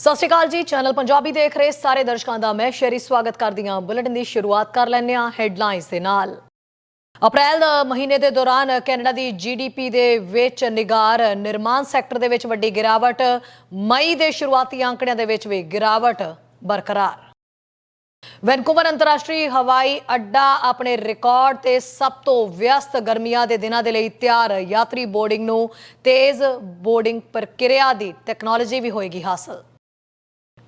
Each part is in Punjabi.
ਸਤਿ ਸ਼੍ਰੀ ਅਕਾਲ ਜੀ, ਚੈਨਲ ਪੰਜਾਬੀ ਦੇਖ ਰਹੇ ਸਾਰੇ ਦਰਸ਼ਕਾਂ ਦਾ ਮੈਂ ਸ਼ੇਰੀ ਸਵਾਗਤ ਕਰਦੀ ਹਾਂ। ਬੁਲੇਟਿਨ ਦੀ ਸ਼ੁਰੂਆਤ ਕਰ ਲੈਂਦੇ ਹਾਂ ਹੈਡਲਾਈਨਸ ਦੇ ਨਾਲ। ਅਪ੍ਰੈਲ ਮਹੀਨੇ ਦੇ ਦੌਰਾਨ ਕੈਨੇਡਾ ਦੀ ਜੀਡੀਪੀ ਦੇ ਵਿੱਚ ਨਿਗਾਰ, ਨਿਰਮਾਣ ਸੈਕਟਰ ਦੇ ਵਿੱਚ ਵੱਡੀ ਗਿਰਾਵਟ, ਮਈ ਦੇ ਸ਼ੁਰੂਆਤੀ ਅੰਕੜਿਆਂ ਦੇ ਵਿੱਚ ਵੀ ਗਿਰਾਵਟ ਬਰਕਰਾਰ। ਵੈਨਕੂਵਰ ਅੰਤਰਰਾਸ਼ਟਰੀ ਹਵਾਈ ਅੱਡਾ ਆਪਣੇ ਰਿਕਾਰਡ ਤੇ ਸਭ ਤੋਂ ਵਿਅਸਤ ਗਰਮੀਆਂ ਦੇ ਦਿਨਾਂ ਦੇ ਲਈ ਤਿਆਰ। ਯਾਤਰੀ ਬੋਰਡਿੰਗ ਨੂੰ ਤੇਜ਼ ਬੋਰਡਿੰਗ ਪ੍ਰਕਿਰਿਆ ਦੀ ਟੈਕਨੋਲੋਜੀ ਵੀ ਹੋਏਗੀ ਹਾਸਲ।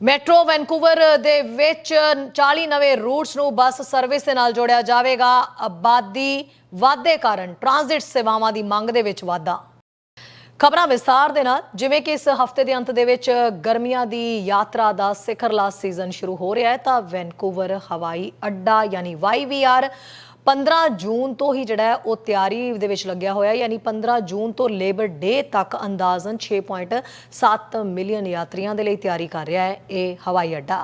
ਮੈਟਰੋ ਵੈਨਕੂਵਰ ਦੇ ਵਿੱਚ 40 ਨਵੇਂ ਰੂਟਸ ਨੂੰ ਬੱਸ ਸਰਵਿਸ ਦੇ ਨਾਲ ਜੋੜਿਆ ਜਾਵੇਗਾ। ਆਬਾਦੀ ਵਾਧੇ ਕਾਰਨ ਟ੍ਰਾਂਜ਼ਿਟ ਸੇਵਾਵਾਂ ਦੀ ਮੰਗ ਦੇ ਵਿੱਚ ਵਾਧਾ। ਖਬਰਾਂ ਵਿਸਤਾਰ ਦੇ ਨਾਲ, ਜਿਵੇਂ ਕਿ ਇਸ ਹਫ਼ਤੇ ਦੇ ਅੰਤ ਦੇ ਵਿੱਚ ਗਰਮੀਆਂ ਦੀ ਯਾਤਰਾ ਦਾ ਸਿਖਰਲਾ ਸੀਜ਼ਨ ਸ਼ੁਰੂ ਹੋ ਰਿਹਾ ਹੈ, ਤਾਂ ਵੈਨਕੂਵਰ ਹਵਾਈ ਅੱਡਾ ਯਾਨੀ YVR 15 ਜੂਨ ਤੋਂ ਹੀ ਜਿਹੜਾ ਉਹ ਤਿਆਰੀ ਦੇ ਵਿੱਚ ਲੱਗਿਆ ਹੋਇਆ ਯਾਨੀ 15 ਜੂਨ ਤੋਂ ਲੇਬਰ ਡੇ ਤੱਕ ਅੰਦਾਜ਼ਨ 6.7 ਮਿਲੀਅਨ ਯਾਤਰੀਆਂ ਦੇ ਲਈ ਤਿਆਰੀ ਕਰ ਰਿਹਾ ਹੈ ਇਹ ਹਵਾਈ ਅੱਡਾ।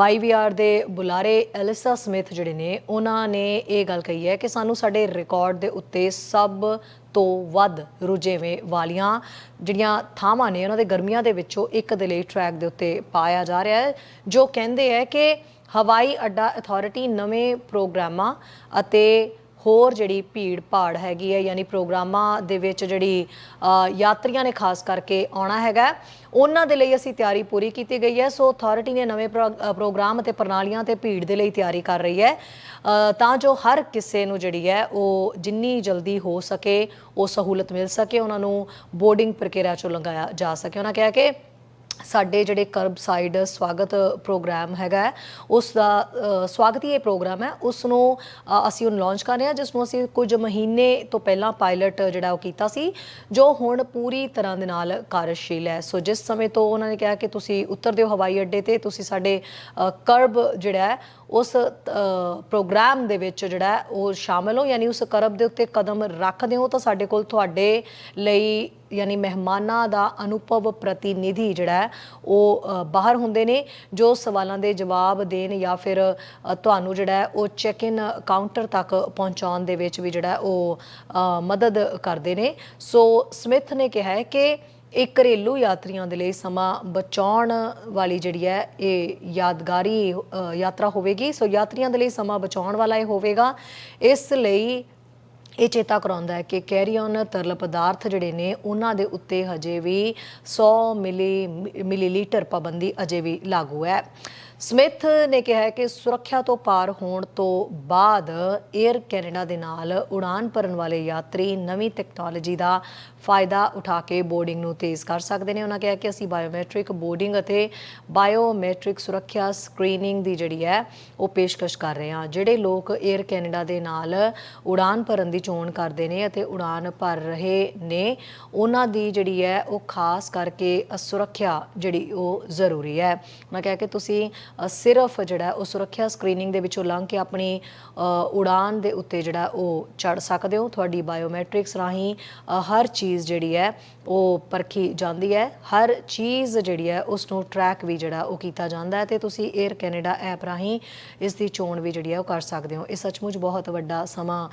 YVR ਦੇ ਬੁਲਾਰੇ ਐਲਿਸਾ ਸਮਿਥ ਜਿਹੜੇ ਨੇ, ਉਹਨਾਂ ਨੇ ਇਹ ਗੱਲ ਕਹੀ ਹੈ ਕਿ ਸਾਨੂੰ ਸਾਡੇ ਰਿਕਾਰਡ ਦੇ ਉੱਤੇ ਸਭ ਤੋਂ ਵੱਧ ਰੁਝੇਵੇਂ ਵਾਲੀਆਂ ਜਿਹੜੀਆਂ ਥਾਵਾਂ ਨੇ, ਉਹਨਾਂ ਦੇ ਗਰਮੀਆਂ ਦੇ ਵਿੱਚੋਂ ਇੱਕ ਦੇ ਲਈ ਟਰੈਕ ਦੇ ਉੱਤੇ ਪਾਇਆ ਜਾ ਰਿਹਾ ਹੈ, ਜੋ ਕਹਿੰਦੇ ਹੈ ਕਿ ਹਵਾਈ ਅੱਡਾ ਅਥਾਰਟੀ ਨਵੇਂ ਪ੍ਰੋਗਰਾਮਾਂ ਅਤੇ ਹੋਰ ਜਿਹੜੀ ਭੀੜ ਭਾੜ ਹੈਗੀ ਹੈ, ਯਾਨੀ ਪ੍ਰੋਗਰਾਮਾਂ ਦੇ ਵਿੱਚ ਜਿਹੜੀ ਯਾਤਰੀਆਂ ਨੇ ਖਾਸ ਕਰਕੇ ਆਉਣਾ ਹੈਗਾ। ਉਹਨਾਂ ਦੇ ਲਈ ਅਸੀਂ ਤਿਆਰੀ ਪੂਰੀ ਕੀਤੀ ਗਈ ਹੈ। ਸੋ ਅਥਾਰਟੀ ਨੇ ਨਵੇਂ ਪ੍ਰੋ- ਪ੍ਰੋਗਰਾਮ ਅਤੇ ਪ੍ਰਣਾਲੀਆਂ ਤੇ ਭੀੜ ਦੇ ਲਈ ਤਿਆਰੀ ਕਰ ਰਹੀ ਹੈ। ਤਾਂ ਜੋ ਹਰ ਕਿਸੇ ਨੂੰ ਜਿਹੜੀ ਹੈ ਉਹ ਜਿੰਨੀ ਜਲਦੀ ਹੋ ਸਕੇ, ਉਹ ਸਹੂਲਤ ਮਿਲ ਸਕੇ, ਉਹਨਾਂ ਨੂੰ ਬੋਰਡਿੰਗ ਪ੍ਰਕਿਰਿਆ ਚੋਂ ਲੰਘਾਇਆ ਜਾ ਸਕੇ। ਉਹਨਾਂ ਕਿਹਾ ਕਿ ਸਾਡੇ ਜਿਹੜੇ ਕਰਬ ਸਾਈਡ ਸਵਾਗਤ ਪ੍ਰੋਗਰਾਮ ਹੈਗਾ ਉਸ ਦਾ ਸਵਾਗਤੀ ਇਹ ਪ੍ਰੋਗਰਾਮ ਹੈ। ਉਸ ਨੂੰ ਅਸੀਂ ਉਹ ਲਾਂਚ ਕਰ ਰਹੇ ਹਾਂ ਜਿਸ ਨੂੰ ਅਸੀਂ ਕੁਝ ਮਹੀਨੇ ਤੋਂ ਪਹਿਲਾਂ ਪਾਇਲਟ ਜਿਹੜਾ ਉਹ ਕੀਤਾ ਸੀ, ਜੋ ਹੁਣ ਪੂਰੀ ਤਰ੍ਹਾਂ ਦੇ ਨਾਲ ਕਾਰਜਸ਼ੀਲ ਹੈ। ਸੋ ਜਿਸ ਸਮੇਂ ਤੋਂ ਉਹਨਾਂ ਨੇ ਕਿਹਾ ਕਿ ਤੁਸੀਂ ਉਤਰਦੇ ਹੋ ਹਵਾਈ ਅੱਡੇ ਤੇ, ਤੁਸੀਂ ਸਾਡੇ ਕਰਬ ਜਿਹੜਾ ਹੈ ਉਸ ਪ੍ਰੋਗਰਾਮ ਦੇ ਵਿੱਚ ਜਿਹੜਾ ਉਹ ਸ਼ਾਮਲ ਹੋ, ਯਾਨੀ ਉਸ ਕਰਬ ਦੇ ਉੱਤੇ ਕਦਮ ਰੱਖਦੇ ਹੋ ਤਾਂ ਸਾਡੇ ਕੋਲ ਤੁਹਾਡੇ ਲਈ, ਯਾਨੀ ਮਹਿਮਾਨਾਂ ਦਾ ਅਨੁਭਵ ਪ੍ਰਤੀਨਿਧੀ ਜਿਹੜਾ ਉਹ ਬਾਹਰ ਹੁੰਦੇ ਨੇ, ਜੋ ਸਵਾਲਾਂ ਦੇ ਜਵਾਬ ਦੇਣ ਜਾਂ ਫਿਰ ਤੁਹਾਨੂੰ ਜਿਹੜਾ ਉਹ ਚੈੱਕ ਇਨ ਕਾਊਂਟਰ ਤੱਕ ਪਹੁੰਚਾਉਣ ਦੇ ਵਿੱਚ ਵੀ ਜਿਹੜਾ ਉਹ ਮਦਦ ਕਰਦੇ ਨੇ। ਸੋ ਸਮਿਥ ਨੇ ਕਿਹਾ ਹੈ ਕਿ ਇਹ ਘਰੇਲੂ ਯਾਤਰੀਆਂ ਦੇ ਲਈ ਸਮਾਂ ਬਚਾਉਣ ਵਾਲੀ ਜਿਹੜੀ ਹੈ, ਇਹ ਯਾਦਗਾਰੀ ਯਾਤਰਾ ਹੋਵੇਗੀ। ਸੋ ਯਾਤਰੀਆਂ ਦੇ ਲਈ ਸਮਾਂ ਬਚਾਉਣ ਵਾਲਾ ਇਹ ਹੋਵੇਗਾ। ਇਸ ਲਈ ਇਹ ਚੇਤਾ ਕਰਾਉਂਦਾ ਹੈ ਕਿ ਕੈਰੀ ਔਨ ਤਰਲ ਪਦਾਰਥ ਜਿਹੜੇ ਨੇ, ਉਹਨਾਂ ਦੇ ਉੱਤੇ ਹਜੇ ਵੀ 100 ਮਿਲੀ, ਮਿਲੀਲੀਟਰ ਪਾਬੰਦੀ ਅਜੇ ਵੀ ਲਾਗੂ ਹੈ। ਸਮਿਥ ਨੇ ਕਿਹਾ ਕਿ ਸੁਰੱਖਿਆ ਤੋਂ ਪਾਰ ਹੋਣ ਤੋਂ ਬਾਅਦ 에ਅਰ ਕੈਨੇਡਾ ਦੇ ਨਾਲ ਉਡਾਨ ਭਰਨ ਵਾਲੇ ਯਾਤਰੀ ਨਵੀਂ ਟੈਕਨੋਲੋਜੀ ਦਾ ਫਾਇਦਾ ਉਠਾ ਕੇ ਬੋਰਡਿੰਗ ਨੂੰ ਤੇਜ਼ ਕਰ ਸਕਦੇ ਨੇ। ਉਹਨਾਂ ਕਿਹਾ ਕਿ ਅਸੀਂ ਬਾਇਓਮੈਟ੍ਰਿਕ ਬੋਰਡਿੰਗ ਅਤੇ ਬਾਇਓਮੈਟ੍ਰਿਕ ਸੁਰੱਖਿਆ ਸਕਰੀਨਿੰਗ ਦੀ ਜਿਹੜੀ ਹੈ ਉਹ ਪੇਸ਼ਕਸ਼ ਕਰ ਰਹੇ ਹਾਂ ਜਿਹੜੇ ਲੋਕ 에ਅਰ ਕੈਨੇਡਾ ਦੇ ਨਾਲ ਉਡਾਨ ਭਰਨ ਦੀ ਚੋਣ ਕਰਦੇ ਨੇ ਅਤੇ ਉਡਾਨ ਭਰ ਰਹੇ ਨੇ ਉਹਨਾਂ ਦੀ ਜਿਹੜੀ ਹੈ ਉਹ ਖਾਸ ਕਰਕੇ ਅ, ਸੁਰੱਖਿਆ ਜਿਹੜੀ ਉਹ ਜ਼ਰੂਰੀ ਹੈ। ਮੈਂ ਕਿਹਾ ਕਿ ਤੁਸੀਂ ਸਿਰਫ ਜਿਹੜਾ ਉਹ ਸੁਰੱਖਿਆ ਸਕਰੀਨਿੰਗ ਦੇ ਵਿੱਚੋਂ ਲੰਘ ਕੇ ਆਪਣੀ ਅ, ਉਡਾਨ ਦੇ ਉੱਤੇ ਜਿਹੜਾ ਉਹ ਚੜ ਸਕਦੇ ਹੋ। ਤੁਹਾਡੀ ਬਾਇਓਮੈਟ੍ਰਿਕਸ ਰਾਹੀਂ ਹਰ ਚੀਜ਼ ਜਿਹੜੀ ਹੈ ਉਹ ਪਰਖੀ ਜਾਂਦੀ ਹੈ। ਹਰ ਚੀਜ਼ ਜਿਹੜੀ ਹੈ ਉਸ ਨੂੰ ਟਰੈਕ ਵੀ ਜਿਹੜਾ ਉਹ ਕੀਤਾ ਜਾਂਦਾ ਹੈ ਤੇ ਤੁਸੀਂ 에ਅਰ ਕੈਨੇਡਾ ਐਪ ਰਾਹੀਂ ਇਸ ਦੀ ਚੋਣ ਵੀ ਜਿਹੜੀ ਹੈ ਉਹ ਕਰ ਸਕਦੇ ਹੋ। ਇਹ ਸੱਚਮੁੱਚ ਬਹੁਤ ਵੱਡਾ ਸਮਾਂ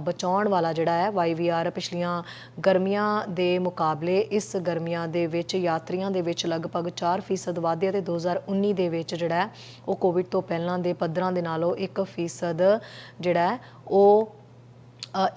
ਬਚਾਉਣ ਵਾਲਾ ਜਿਹੜਾ ਹੈ YVR ਪਿਛਲੀਆਂ ਗਰਮੀਆਂ ਦੇ ਮੁਕਾਬਲੇ ਇਸ ਗਰਮੀਆਂ ਦੇ ਵਿੱਚ ਯਾਤਰੀਆਂ ਦੇ ਵਿੱਚ ਲਗਭਗ 4% ਵਾਧੇ ਤੇ 2019 ਦੇ ਵਿੱਚ ਜਿਹੜਾ ਹੈ ਉਹ ਕੋਵਿਡ ਤੋਂ ਪਹਿਲਾਂ ਦੇ ਪੱਧਰਾਂ ਦੇ ਨਾਲੋਂ 1% ਜਿਹੜਾ ਉਹ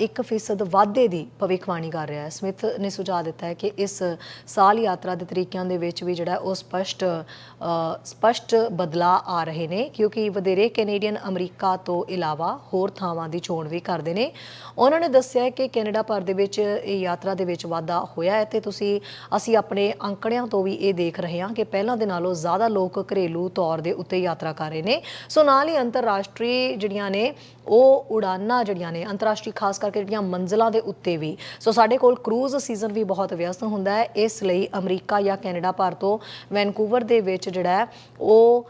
1% ਵਾਧੇ ਦੀ ਭਵਿੱਖਬਾਣੀ ਕਰ ਰਿਹਾ ਹੈ। ਸਮਿਥ ਨੇ ਸੁਝਾਅ ਦਿੱਤਾ ਹੈ ਕਿ ਇਸ ਸਾਲ ਯਾਤਰਾ ਦੇ ਤਰੀਕਿਆਂ ਦੇ ਵਿੱਚ ਵੀ ਜਿਹੜਾ ਉਹ ਸਪਸ਼ਟ ਅ, ਸਪਸ਼ਟ ਬਦਲਾਅ ਆ ਰਹੇ ਨੇ ਕਿਉਂਕਿ ਵਧੇਰੇ ਕੈਨੇਡੀਅਨ ਅਮਰੀਕਾ ਤੋਂ ਇਲਾਵਾ ਹੋਰ ਥਾਵਾਂ ਦੀ ਚੋਣ ਵੀ ਕਰਦੇ ਨੇ। ਉਹਨਾਂ ਨੇ ਦੱਸਿਆ ਕਿ ਕੈਨੇਡਾ ਭਰ ਦੇ ਵਿੱਚ ਇਹ ਯਾਤਰਾ ਦੇ ਵਿੱਚ ਵਾਧਾ ਹੋਇਆ ਹੈ ਤੇ ਤੁਸੀਂ ਅਸੀਂ ਆਪਣੇ ਅੰਕੜਿਆਂ ਤੋਂ ਵੀ ਇਹ ਦੇਖ ਰਹੇ ਹਾਂ ਕਿ ਪਹਿਲਾਂ ਦੇ ਨਾਲੋਂ ਜ਼ਿਆਦਾ ਲੋਕ ਘਰੇਲੂ ਤੌਰ ਦੇ ਉੱਤੇ ਯਾਤਰਾ ਕਰ ਰਹੇ ਨੇ। ਸੋ ਨਾਲ ਹੀ ਅੰਤਰਰਾਸ਼ਟਰੀ ਜਿਹੜੀਆਂ ਨੇ ਉਹ ਉਡਾਨਾਂ ਜਿਹੜੀਆਂ ਨੇ ਅੰਤਰਰਾਸ਼ਟਰੀ ਖਾਸ ਕਰਕੇ ਜਿਹੜੀਆਂ ਮੰਜ਼ਲਾਂ ਦੇ ਉੱਤੇ ਵੀ। ਸੋ ਸਾਡੇ ਕੋਲ ਕਰੂਜ਼ ਸੀਜ਼ਨ ਵੀ ਬਹੁਤ ਵਿਅਸਤ ਹੁੰਦਾ ਹੈ। ਇਸ ਲਈ ਅਮਰੀਕਾ ਜਾਂ ਕੈਨੇਡਾ ਭਰ ਤੋਂ ਵੈਨਕੂਵਰ ਦੇ ਵਿੱਚ ਜਿਹੜਾ ਉਹ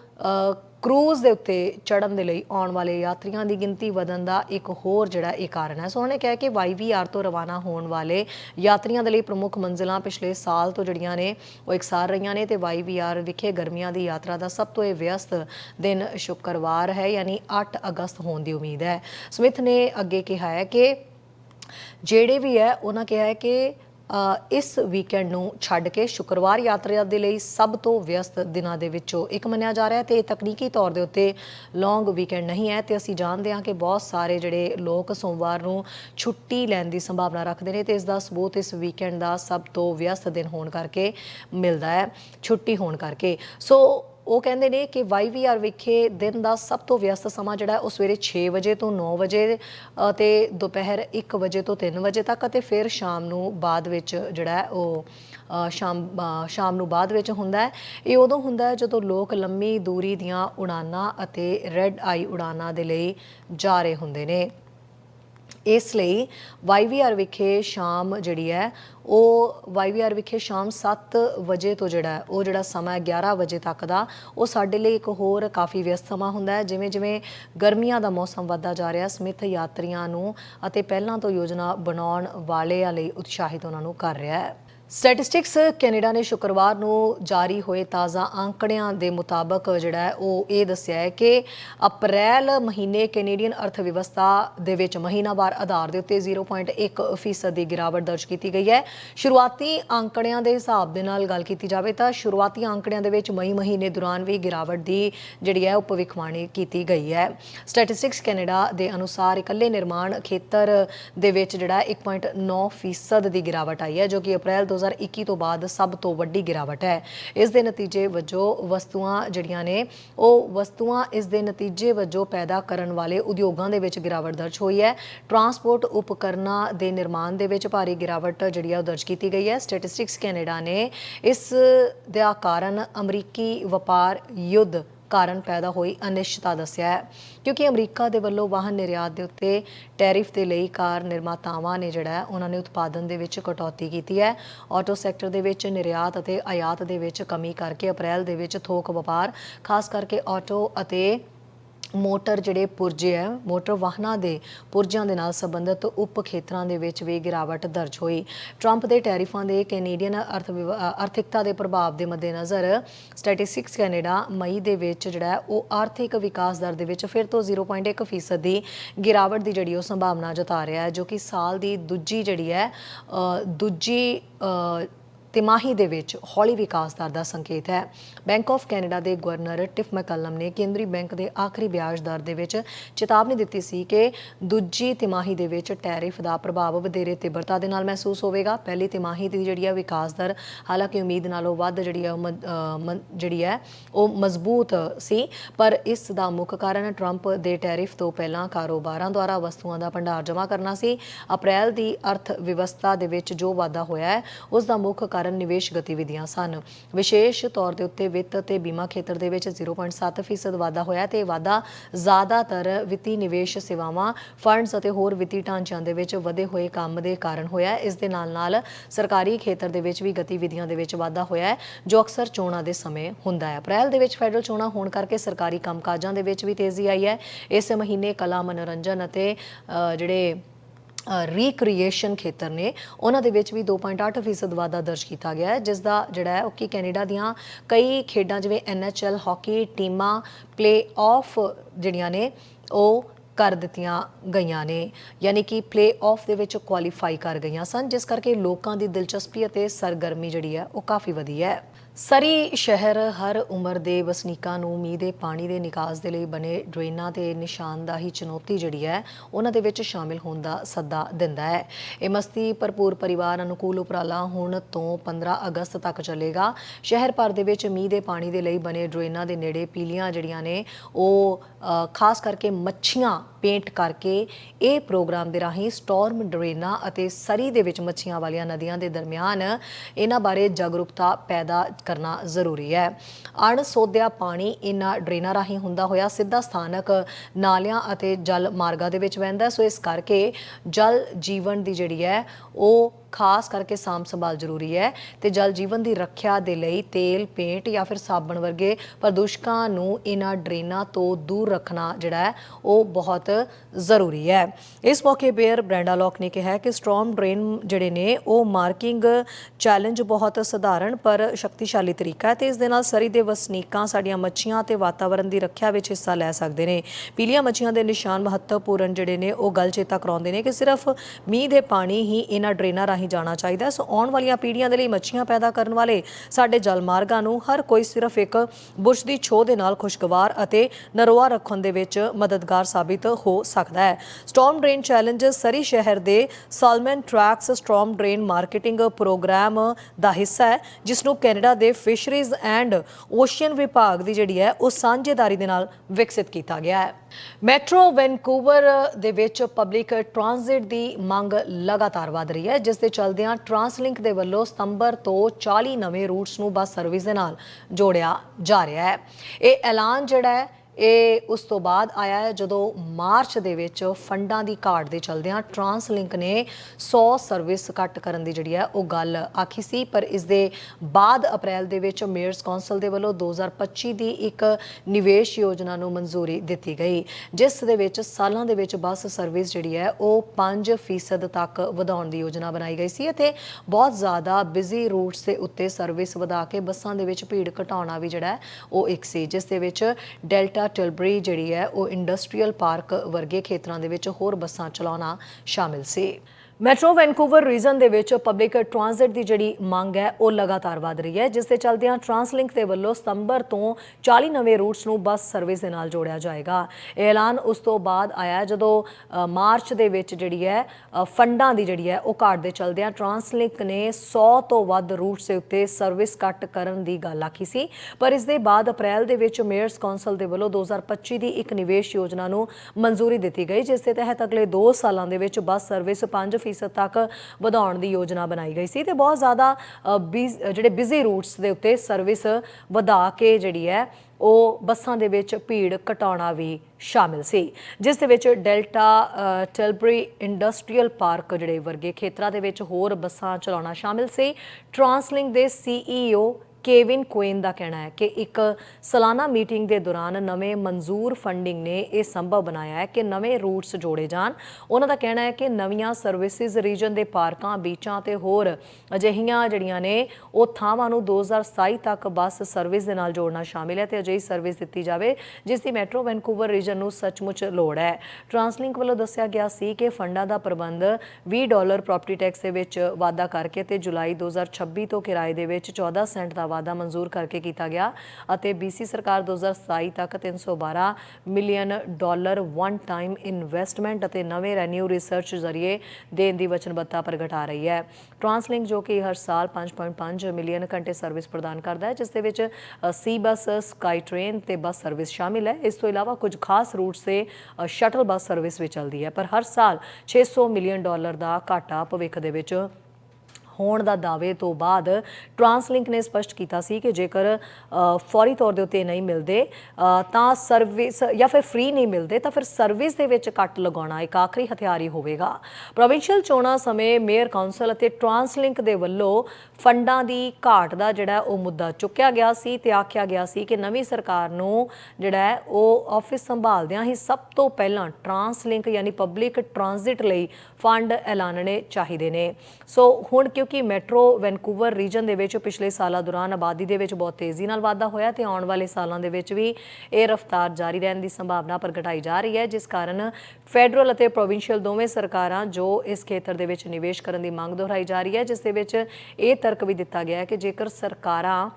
ਕਰੂਜ਼ ਦੇ ਉੱਤੇ ਚੜਨ ਦੇ ਲਈ ਆਉਣ ਵਾਲੇ ਯਾਤਰੀਆਂ ਦੀ ਗਿਣਤੀ ਵਧਣ ਦਾ ਇੱਕ ਹੋਰ ਜਿਹੜਾ ਇਹ ਕਾਰਨ ਹੈ। ਸੋ ਉਹਨੇ ਕਿਹਾ ਕਿ YVR ਤੋਂ ਰਵਾਨਾ ਹੋਣ ਵਾਲੇ ਯਾਤਰੀਆਂ ਦੇ ਲਈ ਪ੍ਰਮੁੱਖ ਮੰਜ਼ਿਲਾਂ ਪਿਛਲੇ ਸਾਲ ਤੋਂ ਜਿਹੜੀਆਂ ਨੇ ਉਹ ਇਕਸਾਰ ਰਹੀਆਂ ਨੇ ਤੇ YVR ਵਿਖੇ ਗਰਮੀਆਂ ਦੀ ਯਾਤਰਾ ਦਾ ਸਭ ਤੋਂ ਇਹ ਵਿਅਸਤ ਦਿਨ ਸ਼ੁੱਕਰਵਾਰ ਹੈ, ਯਾਨੀ 8 ਅਗਸਤ ਹੋਣ ਦੀ ਉਮੀਦ ਹੈ। ਸਮਿਥ ਨੇ ਅੱਗੇ ਕਿਹਾ ਹੈ ਕਿ ਜਿਹੜੇ ਵੀ ਹੈ, ਉਹਨਾਂ ਕਿਹਾ ਹੈ ਕਿ ਇਸ ਵੀਕਐਂਡ ਨੂੰ ਛੱਡ ਕੇ ਸ਼ੁੱਕਰਵਾਰ ਯਾਤਰਾ ਦੇ ਲਈ ਸਭ ਤੋਂ ਵਿਅਸਤ ਦਿਨਾਂ ਦੇ ਵਿੱਚੋਂ ਇੱਕ ਮੰਨਿਆ ਜਾ ਰਿਹਾ ਹੈ ਤੇ ਇਹ ਤਕਨੀਕੀ ਤੌਰ ਦੇ ਉੱਤੇ ਲੌਂਗ ਵੀਕਐਂਡ ਨਹੀਂ ਹੈ ਤੇ ਅਸੀਂ ਜਾਣਦੇ ਹਾਂ ਕਿ ਬਹੁਤ ਸਾਰੇ ਜਿਹੜੇ ਲੋਕ ਸੋਮਵਾਰ ਨੂੰ ਛੁੱਟੀ ਲੈਣ ਦੀ ਸੰਭਾਵਨਾ ਰੱਖਦੇ ਨੇ ਤੇ ਇਸ ਦਾ ਸਬੂਤ ਇਸ ਵੀਕਐਂਡ ਦਾ ਸਭ ਤੋਂ ਵਿਅਸਤ ਦਿਨ ਹੋਣ ਕਰਕੇ ਮਿਲਦਾ ਹੈ, ਛੁੱਟੀ ਹੋਣ ਕਰਕੇ। ਸੋ ਉਹ ਕਹਿੰਦੇ ਨੇ ਕਿ YVR ਵਿਖੇ ਦਿਨ ਦਾ ਸਭ ਤੋਂ ਵਿਅਸਤ ਸਮਾਂ ਜਿਹੜਾ ਉਹ ਸਵੇਰੇ 6 ਵਜੇ ਤੋਂ 9 ਵਜੇ ਅ, ਤੇ ਦੁਪਹਿਰ 1 ਵਜੇ ਤੋਂ 3 ਵਜੇ ਤੱਕ ਅਤੇ ਫਿਰ ਸ਼ਾਮ ਨੂੰ ਬਾਅਦ ਵਿੱਚ ਜਿਹੜਾ ਉਹ ਸ਼ਾਮ ਸ਼ਾਮ ਨੂੰ ਬਾਅਦ ਵਿੱਚ ਹੁੰਦਾ ਹੈ। ਇਹ ਉਦੋਂ ਹੁੰਦਾ ਹੈ ਜਦੋਂ ਲੋਕ ਲੰਮੀ ਦੂਰੀ ਦੀਆਂ ਉਡਾਨਾਂ ਅਤੇ ਰੈੱਡ ਆਈ ਉਡਾਨਾਂ ਦੇ ਲਈ ਜਾ ਰਹੇ ਹੁੰਦੇ ਨੇ। ਇਸ ਲਈ YVR ਵਿਖੇ ਸ਼ਾਮ ਜਿਹੜੀ ਹੈ, ਉਹ YVR ਵਿਖੇ ਸ਼ਾਮ 7 ਵਜੇ ਤੋਂ ਜਿਹੜਾ ਉਹ ਜਿਹੜਾ ਸਮਾਂ ਹੈ 11 ਵਜੇ ਤੱਕ ਦਾ, ਉਹ ਸਾਡੇ ਲਈ ਇੱਕ ਹੋਰ ਕਾਫੀ ਵਿਅਸਤ ਸਮਾਂ ਹੁੰਦਾ ਹੈ। ਜਿਵੇਂ ਜਿਵੇਂ ਗਰਮੀਆਂ ਦਾ ਮੌਸਮ ਵੱਧਦਾ ਜਾ ਰਿਹਾ, ਸਮਿਥ ਯਾਤਰੀਆਂ ਨੂੰ ਅਤੇ ਪਹਿਲਾਂ ਤੋਂ ਯੋਜਨਾ ਬਣਾਉਣ ਵਾਲਿਆਂ ਲਈ ਉਤਸ਼ਾਹਿਤ ਉਹਨਾਂ ਨੂੰ ਕਰ ਰਿਹਾ ਹੈ। ਸਟੈਟਿਸਟਿਕਸ ਕੈਨੇਡਾ ਨੇ ਸ਼ੁੱਕਰਵਾਰ ਨੂੰ ਜਾਰੀ ਹੋਏ ਤਾਜ਼ਾ ਅੰਕੜਿਆਂ ਦੇ ਮੁਤਾਬਕ ਜਿਹੜਾ ਹੈ, ਉਹ ਇਹ ਦੱਸਿਆ ਹੈ ਕਿ ਅਪ੍ਰੈਲ ਮਹੀਨੇ ਕੈਨੇਡੀਅਨ ਅਰਥ ਵਿਵਸਥਾ ਦੇ ਵਿੱਚ ਮਹੀਨਾਵਾਰ ਆਧਾਰ ਦੇ ਉੱਤੇ 0.1 ਫੀਸਦ ਦੀ ਗਿਰਾਵਟ ਦਰਜ ਕੀਤੀ ਗਈ ਹੈ। ਸ਼ੁਰੂਆਤੀ ਅੰਕੜਿਆਂ ਦੇ ਹਿਸਾਬ ਦੇ ਨਾਲ ਗੱਲ ਕੀਤੀ ਜਾਵੇ ਤਾਂ ਸ਼ੁਰੂਆਤੀ ਅੰਕੜਿਆਂ ਦੇ ਵਿੱਚ ਮਈ ਮਹੀਨੇ ਦੌਰਾਨ ਵੀ ਗਿਰਾਵਟ ਦੀ ਜਿਹੜੀ ਹੈ ਉਹ ਭਵਿੱਖਬਾਣੀ ਕੀਤੀ ਗਈ ਹੈ। ਸਟੈਟਿਸਟਿਕਸ ਕੈਨੇਡਾ ਦੇ ਅਨੁਸਾਰ ਇਕੱਲੇ ਨਿਰਮਾਣ ਖੇਤਰ ਦੇ ਵਿੱਚ ਜਿਹੜਾ ਹੈ 1.9 ਫੀਸਦ ਦੀ ਗਿਰਾਵਟ ਆਈ ਹੈ, ਜੋ ਕਿ ਅਪ੍ਰੈਲ 2021 ਤੋਂ ਬਾਅਦ ਸਭ ਤੋਂ ਵੱਡੀ ਗਿਰਾਵਟ ਹੈ। ਇਸ ਦੇ ਨਤੀਜੇ ਵਜੋਂ ਵਸਤੂਆਂ ਜਿਹੜੀਆਂ ਨੇ, ਉਹ ਵਸਤੂਆਂ ਇਸ ਦੇ ਨਤੀਜੇ ਵਜੋਂ ਪੈਦਾ ਕਰਨ ਵਾਲੇ ਉਦਯੋਗਾਂ ਦੇ ਵਿੱਚ ਗਿਰਾਵਟ ਦਰਜ ਹੋਈ ਹੈ। ਟਰਾਂਸਪੋਰਟ ਉਪਕਰਨਾਂ ਦੇ ਨਿਰਮਾਣ ਦੇ ਵਿੱਚ ਭਾਰੀ ਗਿਰਾਵਟ ਜਿਹੜੀ ਆ ਉਹ ਦਰਜ ਕੀਤੀ ਗਈ ਹੈ। ਸਟੈਟਿਸਟਿਕਸ ਕੈਨੇਡਾ ਨੇ ਇਸ ਦਾ ਕਾਰਨ ਅਮਰੀਕੀ ਵਪਾਰ ਯੁੱਧ ਕਾਰਨ ਪੈਦਾ ਹੋਈ, ਅਨਿਸ਼ਚਿਤਤਾ ਦੱਸਿਆ ਹੈ। ਕਿਉਂਕਿ ਅਮਰੀਕਾ ਦੇ ਵੱਲੋਂ ਵਾਹਨ ਨਿਰਯਾਤ ਦੇ ਉੱਤੇ ਟੈਰਿਫ ਦੇ ਲਈ ਕਾਰ ਨਿਰਮਾਤਾਵਾਂ ਨੇ ਜਿਹੜਾ ਉਹਨਾਂ ਨੇ ਉਤਪਾਦਨ ਦੇ ਵਿੱਚ ਕਟੌਤੀ ਕੀਤੀ ਹੈ। ਆਟੋ ਸੈਕਟਰ ਦੇ ਵਿੱਚ ਨਿਰਯਾਤ ਅਤੇ ਆਯਾਤ ਦੇ ਵਿੱਚ ਕਮੀ ਕਰਕੇ ਅਪ੍ਰੈਲ ਦੇ ਵਿੱਚ ਥੋਕ ਵਪਾਰ, ਖਾਸ ਕਰਕੇ ਆਟੋ ਅਤੇ ਮੋਟਰ ਜਿਹੜੇ ਪੁਰਜੇ ਹੈ ਮੋਟਰ ਵਾਹਨਾਂ ਦੇ ਪੁਰਜਿਆਂ ਦੇ ਨਾਲ ਸੰਬੰਧਿਤ ਉਪ ਖੇਤਰਾਂ ਦੇ ਵਿੱਚ ਵੀ ਗਿਰਾਵਟ ਦਰਜ ਹੋਈ। ਟਰੰਪ ਦੇ ਟੈਰਿਫਾਂ ਦੇ ਕੈਨੇਡੀਅਨ ਅਰਥ ਵਿਵ- ਆਰਥਿਕਤਾ ਦੇ ਪ੍ਰਭਾਵ ਦੇ ਮੱਦੇਨਜ਼ਰ ਸਟੈਟਿਸਟਿਕਸ ਕੈਨੇਡਾ ਮਈ ਦੇ ਵਿੱਚ ਜਿਹੜਾ ਉਹ ਆਰਥਿਕ ਵਿਕਾਸ ਦਰ ਦੇ ਵਿੱਚ ਫਿਰ ਤੋਂ 0.1 ਫੀਸਦ ਦੀ ਗਿਰਾਵਟ ਦੀ ਜਿਹੜੀ ਉਹ ਸੰਭਾਵਨਾ ਜਤਾ ਰਿਹਾ ਹੈ, ਜੋ ਕਿ ਸਾਲ ਦੀ ਦੂਜੀ ਜਿਹੜੀ ਹੈ ਦੂਜੀ ਤਿਮਾਹੀ ਦੇ ਵਿੱਚ ਹੌਲੀ ਵਿਕਾਸ ਦਰ ਦਾ ਸੰਕੇਤ ਹੈ। ਬੈਂਕ ਆਫ ਕੈਨੇਡਾ ਦੇ ਗਵਰਨਰ ਟਿਫ ਮੈਕਲਮ ਨੇ ਕੇਂਦਰੀ ਬੈਂਕ ਦੇ ਆਖਰੀ ਵਿਆਜ ਦਰ ਦੇ ਵਿੱਚ ਚੇਤਾਵਨੀ ਦਿੱਤੀ ਸੀ ਕਿ ਦੂਜੀ ਤਿਮਾਹੀ ਦੇ ਵਿੱਚ ਟੈਰਿਫ ਦਾ ਪ੍ਰਭਾਵ ਵਧੇਰੇ ਤੀਬਰਤਾ ਦੇ ਨਾਲ ਮਹਿਸੂਸ ਹੋਵੇਗਾ। ਪਹਿਲੀ ਤਿਮਾਹੀ ਦੀ ਜਿਹੜੀ ਹੈ ਵਿਕਾਸ ਦਰ, ਹਾਲਾਂਕਿ ਉਮੀਦ ਨਾਲੋਂ ਵੱਧ ਜਿਹੜੀ ਹੈ ਉਹ ਜਿਹੜੀ ਹੈ ਉਹ ਮਜ਼ਬੂਤ ਸੀ, ਪਰ ਇਸ ਦਾ ਮੁੱਖ ਕਾਰਨ ਟਰੰਪ ਦੇ ਟੈਰਿਫ ਤੋਂ ਪਹਿਲਾਂ ਕਾਰੋਬਾਰਾਂ ਦੁਆਰਾ ਵਸਤੂਆਂ ਦਾ ਭੰਡਾਰ ਜਮ੍ਹਾਂ ਕਰਨਾ ਸੀ। ਅਪ੍ਰੈਲ ਦੀ ਅਰਥ ਵਿਵਸਥਾ ਦੇ ਵਿੱਚ ਜੋ ਵਾਧਾ ਹੋਇਆ ਹੈ, ਉਸ ਦਾ ਮੁੱਖ ਕਾਰਨ ਨਿਵੇਸ਼ ਗਤੀਵਿਧੀਆਂ ਸਨ। ਵਿਸ਼ੇਸ਼ ਤੌਰ ਦੇ ਉੱਤੇ ਵਿੱਤ ਅਤੇ ਬੀਮਾ ਖੇਤਰ ਦੇ ਵਿੱਚ 0.7% ਫੀਸਦ ਵਾਧਾ ਹੋਇਆ ਤੇ ਇਹ ਵਾਧਾ ਜ਼ਿਆਦਾਤਰ ਵਿੱਤੀ ਨਿਵੇਸ਼ ਸੇਵਾਵਾਂ ਫੰਡਸ ਅਤੇ ਹੋਰ ਵਿੱਤੀ ਢਾਂਚਿਆਂ ਦੇ ਵਿੱਚ ਵਧੇ ਹੋਏ ਕੰਮ ਦੇ ਕਾਰਨ ਹੋਇਆ ਇਸ ਦੇ ਨਾਲ ਨਾਲ ਸਰਕਾਰੀ ਖੇਤਰ ਦੇ ਵਿੱਚ ਵੀ ਗਤੀਵਿਧੀਆਂ ਦੇ ਵਿੱਚ ਵਾਧਾ ਹੋਇਆ ਹੈ, ਜੋ ਅਕਸਰ ਚੋਣਾਂ ਦੇ ਸਮੇਂ ਹੁੰਦਾ ਹੈ। ਅਪ੍ਰੈਲ ਦੇ ਵਿੱਚ ਫੈਡਰਲ ਚੋਣਾਂ ਹੋਣ ਕਰਕੇ ਸਰਕਾਰੀ ਕੰਮਕਾਜਾਂ ਦੇ ਵਿੱਚ ਵੀ ਤੇਜ਼ੀ ਆਈ ਹੈ। ਇਸ ਮਹੀਨੇ ਕਲਾ, ਮਨੋਰੰਜਨ ਅਤੇ ਜਿਹੜੇ ਰੀਕ੍ਰੀਏਸ਼ਨ ਖੇਤਰ ਨੇ। ਉਹਨਾਂ ਦੇ ਵਿੱਚ ਵੀ 2.8% ਫੀਸਦ ਵਾਧਾ ਦਰਜ ਕੀਤਾ ਗਿਆ ਹੈ ਜਿਸ ਦਾ ਜਿਹੜਾ ਹੈ ਉਹ ਕਿ ਕੈਨੇਡਾ ਦੀਆਂ ਕਈ ਖੇਡਾਂ, ਜਿਵੇਂ ਐਨਐਚਐਲ ਹਾਕੀ ਟੀਮਾਂ ਪਲੇ ਆਫ ਜਿਹੜੀਆਂ ਨੇ, ਉਹ ਕਰ ਦਿੱਤੀਆਂ ਗਈਆਂ ਨੇ। ਯਾਨੀ ਕਿ ਪਲੇ ਆਫ ਦੇ ਵਿੱਚ ਕੁਆਲੀਫਾਈ ਕਰ ਗਈਆਂ ਸਨ, ਜਿਸ ਕਰਕੇ ਲੋਕਾਂ ਦੀ ਦਿਲਚਸਪੀ ਅਤੇ ਸਰਗਰਮੀ ਜਿਹੜੀ ਹੈ ਉਹ ਕਾਫੀ ਵਧੀ ਹੈ। ਸਰੀ ਸ਼ਹਿਰ ਹਰ ਉਮਰ ਦੇ ਵਸਨੀਕਾਂ ਨੂੰ ਮੀਂਹ ਦੇ ਪਾਣੀ ਦੇ ਨਿਕਾਸ ਦੇ ਲਈ ਬਣੇ ਡਰੇਨਾਂ ਤੇ ਨਿਸ਼ਾਨਦਾਹੀ ਚੁਣੌਤੀ ਜਿਹੜੀ ਹੈ, ਉਹਨਾਂ ਦੇ ਵਿੱਚ ਸ਼ਾਮਿਲ ਹੋਣ ਦਾ ਸੱਦਾ ਦਿੰਦਾ ਹੈ। ਇਹ ਮਸਤੀ ਭਰਪੂਰ ਪਰਿਵਾਰ ਅਨੁਕੂਲ ਉਪਰਾਲਾ ਹੁਣ ਤੋਂ 15 ਅਗਸਤ ਤੱਕ ਚੱਲੇਗਾ। ਸ਼ਹਿਰ ਭਰ ਦੇ ਵਿੱਚ ਮੀਂਹ ਦੇ ਪਾਣੀ ਦੇ ਲਈ ਬਣੇ ਡਰੇਨਾਂ ਦੇ ਨੇੜੇ ਪੀਲੀਆਂ ਜਿਹੜੀਆਂ ਨੇ, ਉਹ ਖਾਸ ਕਰਕੇ ਮੱਛੀਆਂ ਪੇਂਟ ਕਰਕੇ ਇਹ ਪ੍ਰੋਗਰਾਮ ਦੇ ਰਾਹੀਂ ਸਟਾਰਮ ਡਰੇਨਾਂ ਅਤੇ ਸਰੀ ਦੇ ਵਿੱਚ ਮੱਛੀਆਂ ਵਾਲੀਆਂ ਨਦੀਆਂ ਦੇ ਦਰਮਿਆਨ ਇਹਨਾਂ ਬਾਰੇ ਜਾਗਰੂਕਤਾ ਪੈਦਾ ਕਰਨਾ ਜ਼ਰੂਰੀ ਹੈ। ਅਣ ਸੋਧਿਆ ਪਾਣੀ ਇਹਨਾਂ ਡਰੇਨਾਂ ਰਾਹੀਂ ਹੁੰਦਾ ਹੋਇਆ ਸਿੱਧਾ ਸਥਾਨਕ ਨਾਲਿਆਂ ਅਤੇ ਜਲ ਮਾਰਗਾਂ ਦੇ ਵਿੱਚ ਵਹਿੰਦਾ ਸੋ ਇਸ ਕਰਕੇ ਜਲ ਜੀਵਨ ਦੀ ਜਿਹੜੀ ਹੈ ਉਹ ਖਾਸ ਕਰਕੇ ਸਾਂਭ ਸੰਭਾਲ ਜ਼ਰੂਰੀ ਹੈ ਤੇ ਜਲ ਜੀਵਨ ਦੀ ਰੱਖਿਆ ਦੇ ਲਈ ਤੇਲ, ਪੇਂਟ ਜਾਂ ਫਿਰ ਸਾਬਣ ਵਰਗੇ ਪ੍ਰਦੂਸ਼ਕਾਂ ਨੂੰ ਇਹਨਾਂ ਡਰੇਨਾਂ ਤੋਂ ਦੂਰ ਰੱਖਣਾ ਜਿਹੜਾ ਹੈ, ਉਹ ਬਹੁਤ ਜ਼ਰੂਰੀ ਹੈ। ਇਸ ਮੌਕੇ ਬੇਅਰ ਬ੍ਰੈਂਡਾ ਲੋਕ ਨੇ ਕਿਹਾ ਕਿ ਸਟ੍ਰੋਮ ਡਰੇਨ ਜਿਹੜੇ ਨੇ, ਉਹ ਮਾਰਕਿੰਗ ਚੈਲੰਜ ਬਹੁਤ ਸਧਾਰਨ ਪਰ ਸ਼ਕਤੀਸ਼ਾਲੀ ਤਰੀਕਾ ਹੈ ਤੇ ਇਸ ਦੇ ਨਾਲ ਸਰੀ ਦੇ ਵਸਨੀਕਾਂ, ਸਾਡੀਆਂ ਮੱਛੀਆਂ ਤੇ ਵਾਤਾਵਰਣ ਦੀ ਰੱਖਿਆ ਵਿੱਚ ਹਿੱਸਾ ਲੈ ਸਕਦੇ ਨੇ। ਪੀਲੀਆਂ ਮੱਛੀਆਂ ਦੇ ਨਿਸ਼ਾਨ ਮਹੱਤਵਪੂਰਨ ਜਿਹੜੇ ਨੇ, ਉਹ ਗੱਲ ਚੇਤਾ ਕਰਾਉਂਦੇ ਨੇ ਕਿ ਸਿਰਫ ਮੀਂਹ ਦੇ ਪਾਣੀ ਹੀ ਇਹਨਾਂ ਡਰੇਨਾਂ ਰਾਹੀਂ ਰਾਹੀਂ ਜਾਣਾ ਚਾਹੀਦਾ। ਸੋ ਆਉਣ ਵਾਲੀਆਂ ਪੀੜ੍ਹੀਆਂ ਦੇ ਲਈ ਮੱਛੀਆਂ ਪੈਦਾ ਕਰਨ ਵਾਲੇ ਸਾਡੇ ਜਲ ਮਾਰਗਾਂ ਨੂੰ ਹਰ ਕੋਈ ਸਿਰਫ ਇੱਕ ਬੁਰਸ਼ ਦੀ ਛੋਹ ਦੇ ਨਾਲ ਖੁਸ਼ਗਵਾਰ ਅਤੇ ਨਰੋਆ ਰੱਖਣ ਦੇ ਵਿੱਚ ਮਦਦਗਾਰ ਸਾਬਿਤ ਹੋ ਸਕਦਾ ਹੈ। ਸਟਾਰਮ ਡਰੇਨ ਚੈਲੰਜ ਸਰੀ ਸ਼ਹਿਰ ਦੇ salmon tracks storm drain marketing programme ਦਾ ਹਿੱਸਾ ਹੈ, ਜਿਸ ਨੂੰ ਕੈਨੇਡਾ ਦੇ ਫਿਸ਼ਰੀਜ਼ ਐਂਡ ਓਸ਼ੀਅਨ ਵਿਭਾਗ ਦੀ ਜਿਹੜੀ ਹੈ, ਉਹ ਸਾਂਝੇਦਾਰੀ ਦੇ ਨਾਲ ਵਿਕਸਿਤ ਕੀਤਾ ਗਿਆ ਹੈ। ਮੈਟਰੋ ਵੈਨਕੂਵਰ ਦੇ ਵਿੱਚ ਪਬਲਿਕ ਟਰਾਂਜ਼ਿਟ ਦੀ ਮੰਗ ਲਗਾਤਾਰ ਵਧ ਰਹੀ ਹੈ, ਜਿਸ ਦੇ ਚਲਦਿਆਂ ਟਰਾਂਸਲਿੰਕ ਦੇ ਵੱਲੋਂ ਸਤੰਬਰ ਤੋਂ 40 ਨਵੇਂ ਰੂਟਸ ਨੂੰ ਬੱਸ ਸਰਵਿਸ ਦੇ ਨਾਲ ਜੋੜਿਆ ਜਾ ਰਿਹਾ ਹੈ। ਇਹ ਐਲਾਨ ਜਿਹੜਾ ਹੈ ਇਹ ਉਸ ਤੋਂ ਬਾਅਦ ਆਇਆ ਹੈ ਜਦੋਂ ਮਾਰਚ ਦੇ ਵਿੱਚ ਫੰਡਾਂ ਦੀ ਘਾਟ ਦੇ ਚਲਦਿਆਂ ਟਰਾਂਸਲਿੰਕ ਨੇ 100 ਸਰਵਿਸ ਕੱਟ ਕਰਨ ਦੀ ਜਿਹੜੀ ਹੈ ਉਹ ਗੱਲ ਆਖੀ ਸੀ, ਪਰ ਇਸ ਦੇ ਬਾਅਦ ਅਪ੍ਰੈਲ ਦੇ ਵਿੱਚ ਮੇਅਰਸ ਕੌਂਸਲ ਦੇ ਵੱਲੋਂ 2025 ਦੀ ਇੱਕ ਨਿਵੇਸ਼ ਯੋਜਨਾ ਨੂੰ ਮਨਜ਼ੂਰੀ ਦਿੱਤੀ ਗਈ, ਜਿਸ ਦੇ ਵਿੱਚ ਸਾਲਾਂ ਦੇ ਵਿੱਚ ਬੱਸ ਸਰਵਿਸ ਜਿਹੜੀ ਹੈ ਉਹ 5% ਤੱਕ ਵਧਾਉਣ ਦੀ ਯੋਜਨਾ ਬਣਾਈ ਗਈ ਸੀ। ਅਤੇ ਬਹੁਤ ਜ਼ਿਆਦਾ ਬਿਜ਼ੀ ਰੂਟਸ ਦੇ ਉੱਤੇ ਸਰਵਿਸ ਵਧਾ ਕੇ ਬੱਸਾਂ ਦੇ ਵਿੱਚ ਭੀੜ ਘਟਾਉਣਾ ਵੀ ਜਿਹੜਾ ਉਹ ਇੱਕ ਸੀ, ਜਿਸ ਦੇ ਵਿੱਚ ਡੈਲਟਾ ਟਿਲਬਰੀ ਜਿਹੜੀ ਹੈ, ਉਹ ਇੰਡਸਟਰੀਅਲ ਪਾਰਕ ਵਰਗੇ ਖੇਤਰਾਂ ਦੇ ਵਿੱਚ ਹੋਰ ਬੱਸਾਂ ਚਲਾਉਣਾ ਸ਼ਾਮਿਲ ਸੀ। ਮੈਟਰੋ ਵੈਨਕੂਵਰ ਰੀਜਨ ਦੇ ਵਿੱਚ ਪਬਲਿਕ ਟਰਾਂਜ਼ਿਟ ਦੀ ਜਿਹੜੀ ਮੰਗ ਹੈ, ਉਹ ਲਗਾਤਾਰ ਵਧ ਰਹੀ ਹੈ, ਜਿਸ ਦੇ ਚਲਦਿਆਂ ਟਰਾਂਸਲਿੰਕ ਦੇ ਵੱਲੋਂ ਸਤੰਬਰ ਤੋਂ 40 ਨਵੇਂ ਰੂਟਸ ਨੂੰ ਬੱਸ ਸਰਵਿਸ ਦੇ ਨਾਲ ਜੋੜਿਆ ਜਾਏਗਾ। ਇਹ ਐਲਾਨ ਉਸ ਤੋਂ ਬਾਅਦ ਆਇਆ ਜਦੋਂ ਮਾਰਚ ਦੇ ਵਿੱਚ ਜਿਹੜੀ ਹੈ ਫੰਡਾਂ ਦੀ ਜਿਹੜੀ ਹੈ, ਉਹ ਘਾਟ ਦੇ ਚਲਦਿਆਂ ਟਰਾਂਸਲਿੰਕ ਨੇ 100 ਤੋਂ ਵੱਧ ਰੂਟਸ ਦੇ ਉੱਤੇ ਸਰਵਿਸ ਕੱਟ ਕਰਨ ਦੀ ਗੱਲ ਆਖੀ ਸੀ। ਪਰ ਇਸ ਦੇ ਬਾਅਦ ਅਪ੍ਰੈਲ ਦੇ ਵਿੱਚ ਮੇਅਰਸ ਕੌਂਸਲ ਦੇ ਵੱਲੋਂ 2025 ਦੀ ਇੱਕ ਨਿਵੇਸ਼ ਯੋਜਨਾ ਨੂੰ ਮਨਜ਼ੂਰੀ ਦਿੱਤੀ ਗਈ, ਜਿਸ ਦੇ ਤਹਿਤ ਅਗਲੇ 2 ਸਾਲਾਂ ਦੇ ਵਿੱਚ ਬੱਸ ਸਰਵਿਸ 5% ਤੱਕ ਵਧਾਉਣ ਦੀ ਯੋਜਨਾ ਬਣਾਈ ਗਈ ਸੀ ਤੇ ਬਹੁਤ ਜ਼ਿਆਦਾ ਬਿਜ਼- ਜਿਹੜੇ ਬਿਜ਼ੀ ਰੂਟਸ ਦੇ ਉੱਤੇ ਸਰਵਿਸ ਵਧਾ ਕੇ ਜਿਹੜੀ ਹੈ ਉਹ ਬੱਸਾਂ ਦੇ ਵਿੱਚ ਭੀੜ ਘਟਾਉਣਾ ਵੀ ਸ਼ਾਮਿਲ ਸੀ। ਜਿਸ ਦੇ ਵਿੱਚ ਡੈਲਟਾ ਅ, ਇੰਡਸਟਰੀਅਲ ਪਾਰਕ ਜਿਹੜੇ ਵਰਗੇ ਖੇਤਰਾਂ ਦੇ ਵਿੱਚ ਹੋਰ ਬੱਸਾਂ ਚਲਾਉਣਾ ਸ਼ਾਮਿਲ ਸੀ। ਟਰਾਂਸਲਿੰਕ ਦੇ ਸੀਈਓ ਕੇਵਿਨ ਕੁਇਨ ਦਾ ਕਹਿਣਾ ਹੈ ਕਿ ਇੱਕ ਸਾਲਾਨਾ ਮੀਟਿੰਗ ਦੇ ਦੌਰਾਨ ਨਵੇਂ ਮਨਜ਼ੂਰ ਫੰਡਿੰਗ ਨੇ ਇਹ ਸੰਭਵ ਬਣਾਇਆ ਹੈ ਕਿ ਨਵੇਂ ਰੂਟਸ ਜੋੜੇ ਜਾਣ। ਉਹਨਾਂ ਦਾ ਕਹਿਣਾ ਹੈ ਕਿ ਨਵੀਆਂ ਸਰਵਿਸਿਜ਼ ਰੀਜਨ ਦੇ ਪਾਰਕਾਂ, ਬੀਚਾਂ ਤੇ ਹੋਰ ਅਜਿਹੀਆਂ ਜਿਹੜੀਆਂ ਨੇ, ਉਹ ਥਾਵਾਂ ਨੂੰ 2027 ਤੱਕ ਬੱਸ ਸਰਵਿਸ ਦੇ ਨਾਲ ਜੋੜਨਾ ਸ਼ਾਮਿਲ ਹੈ ਤੇ ਅਜਿਹੀ ਸਰਵਿਸ ਦਿੱਤੀ ਜਾਵੇ, ਜਿਸ ਦੀ ਮੈਟਰੋ ਵੈਨਕੂਵਰ ਰੀਜਨ ਨੂੰ ਸੱਚਮੁੱਚ ਲੋੜ ਹੈ। ਟਰਾਂਸਲਿੰਕ ਵੱਲੋਂ ਦੱਸਿਆ ਗਿਆ ਸੀ ਕਿ ਫੰਡਾਂ ਦਾ ਪ੍ਰਬੰਧ 20 ਡਾਲਰ ਪ੍ਰਾਪਰਟੀ ਟੈਕਸ ਦੇ ਵਿੱਚ ਵਾਧਾ ਕਰਕੇ ਤੇ ਜੁਲਾਈ 2026 ਤੋਂ ਕਿਰਾਏ ਦੇ ਵਿੱਚ 14 ਸੈਂਟ ਦਾ ਵਾਧਾ ਮਨਜ਼ੂਰ ਕਰਕੇ ਕੀਤਾ ਗਿਆ ਅਤੇ BC ਸਰਕਾਰ 2027 ਤੱਕ 312 million dollar one time investment ਅਤੇ ਨਵੇਂ ਰੈਨਿਊ ਰਿਸਰਚ ਜ਼ਰੀਏ ਦੇਣ ਦੀ ਵਚਨਬੱਧਤਾ ਪ੍ਰਗਟਾ ਰਹੀ ਹੈ। ਟਰਾਂਸਲਿੰਕ ਜੋ ਕਿ ਹਰ ਸਾਲ 5.5 ਮਿਲੀਅਨ ਘੰਟੇ ਸਰਵਿਸ ਪ੍ਰਦਾਨ ਕਰਦਾ ਹੈ, ਜਿਸ ਦੇ ਵਿੱਚ ਸੀ ਬੱਸ ਸਕਾਈ ਟ੍ਰੇਨ ਤੇ ਬੱਸ ਸਰਵਿਸ ਸ਼ਾਮਿਲ ਹੈ। ਇਸ ਤੋਂ ਇਲਾਵਾ ਕੁਝ ਖਾਸ ਰੂਟਸ ਤੇ ਸ਼ਟਲ ਬੱਸ ਸਰਵਿਸ ਵੀ ਚੱਲਦੀ ਹੈ। ਪਰ ਹਰ ਸਾਲ 600 ਮਿਲੀਅਨ ਡਾਲਰ ਦਾ ਘਾਟਾ ਭਵਿੱਖ ਦੇ ਵਿੱਚ ਹੋਣ ਦਾ ਦਾਅਵੇ ਤੋਂ ਬਾਅਦ ਟਰਾਂਸਲਿੰਕ ਨੇ ਸਪਸ਼ਟ ਕੀਤਾ ਸੀ ਕਿ ਜੇਕਰ ਫੌਰੀ ਤੌਰ ਦੇ ਉੱਤੇ ਨਹੀਂ ਮਿਲਦੇ ਤਾਂ ਸਰਵਿਸ ਜਾਂ ਫਿਰ ਫ੍ਰੀ ਨਹੀਂ ਮਿਲਦੇ, ਤਾਂ ਫਿਰ ਸਰਵਿਸ ਦੇ ਵਿੱਚ ਕੱਟ ਲਗਾਉਣਾ ਇੱਕ ਆਖਰੀ ਹਥਿਆਰ ਹੀ ਹੋਵੇਗਾ। ਪ੍ਰੋਵਿੰਸ਼ੀਅਲ ਚੋਣਾਂ ਸਮੇਂ ਮੇਅਰ ਕਾਉਂਸਲ ਅਤੇ ਟਰਾਂਸਲਿੰਕ ਦੇ ਵੱਲੋਂ ਫੰਡਾਂ ਦੀ ਘਾਟ ਦਾ ਜਿਹੜਾ ਉਹ ਮੁੱਦਾ ਚੁੱਕਿਆ ਗਿਆ ਸੀ ਤੇ ਆਖਿਆ ਗਿਆ ਸੀ ਕਿ ਨਵੀਂ ਸਰਕਾਰ ਨੂੰ ਜਿਹੜਾ ਉਹ ਆਫਿਸ ਸੰਭਾਲਦਿਆਂ ਹੀ ਸਭ ਤੋਂ ਪਹਿਲਾਂ ਟਰਾਂਸਲਿੰਕ ਯਾਨੀ ਪਬਲਿਕ ਟਰਾਂਜ਼ਿਟ ਲਈ ਫੰਡ ਐਲਾਨਣੇ ਚਾਹੀਦੇ ਨੇ। ਸੋ ਹੁਣ ਕਿਉਂ ਕਿਉਂਕਿ ਮੈਟਰੋ ਵੈਨਕੂਵਰ ਰੀਜਨ ਦੇ ਵਿੱਚ ਪਿਛਲੇ ਸਾਲਾਂ ਦੌਰਾਨ ਆਬਾਦੀ ਦੇ ਵਿੱਚ ਬਹੁਤ ਤੇਜ਼ੀ ਨਾਲ ਵਾਧਾ ਹੋਇਆ ਤੇ ਆਉਣ ਵਾਲੇ ਸਾਲਾਂ ਦੇ ਵਿੱਚ ਵੀ ਇਹ ਰਫ਼ਤਾਰ ਜਾਰੀ ਰਹਿਣ ਦੀ ਸੰਭਾਵਨਾ ਪ੍ਰਗਟਾਈ ਜਾ ਰਹੀ ਹੈ, ਜਿਸ ਕਾਰਨ ਫੈਡਰਲ ਅਤੇ ਪ੍ਰੋਵਿੰਸ਼ੀਅਲ ਦੋਵੇਂ ਸਰਕਾਰਾਂ ਜੋ ਇਸ ਖੇਤਰ ਦੇ ਵਿੱਚ ਨਿਵੇਸ਼ ਕਰਨ ਦੀ ਮੰਗ ਦੁਹਰਾਈ ਜਾ ਰਹੀ ਹੈ, ਜਿਸ ਦੇ ਵਿੱਚ ਇਹ ਤਰਕ ਵੀ ਦਿੱਤਾ ਗਿਆ ਹੈ ਕਿ ਜੇਕਰ ਸਰਕਾਰਾਂ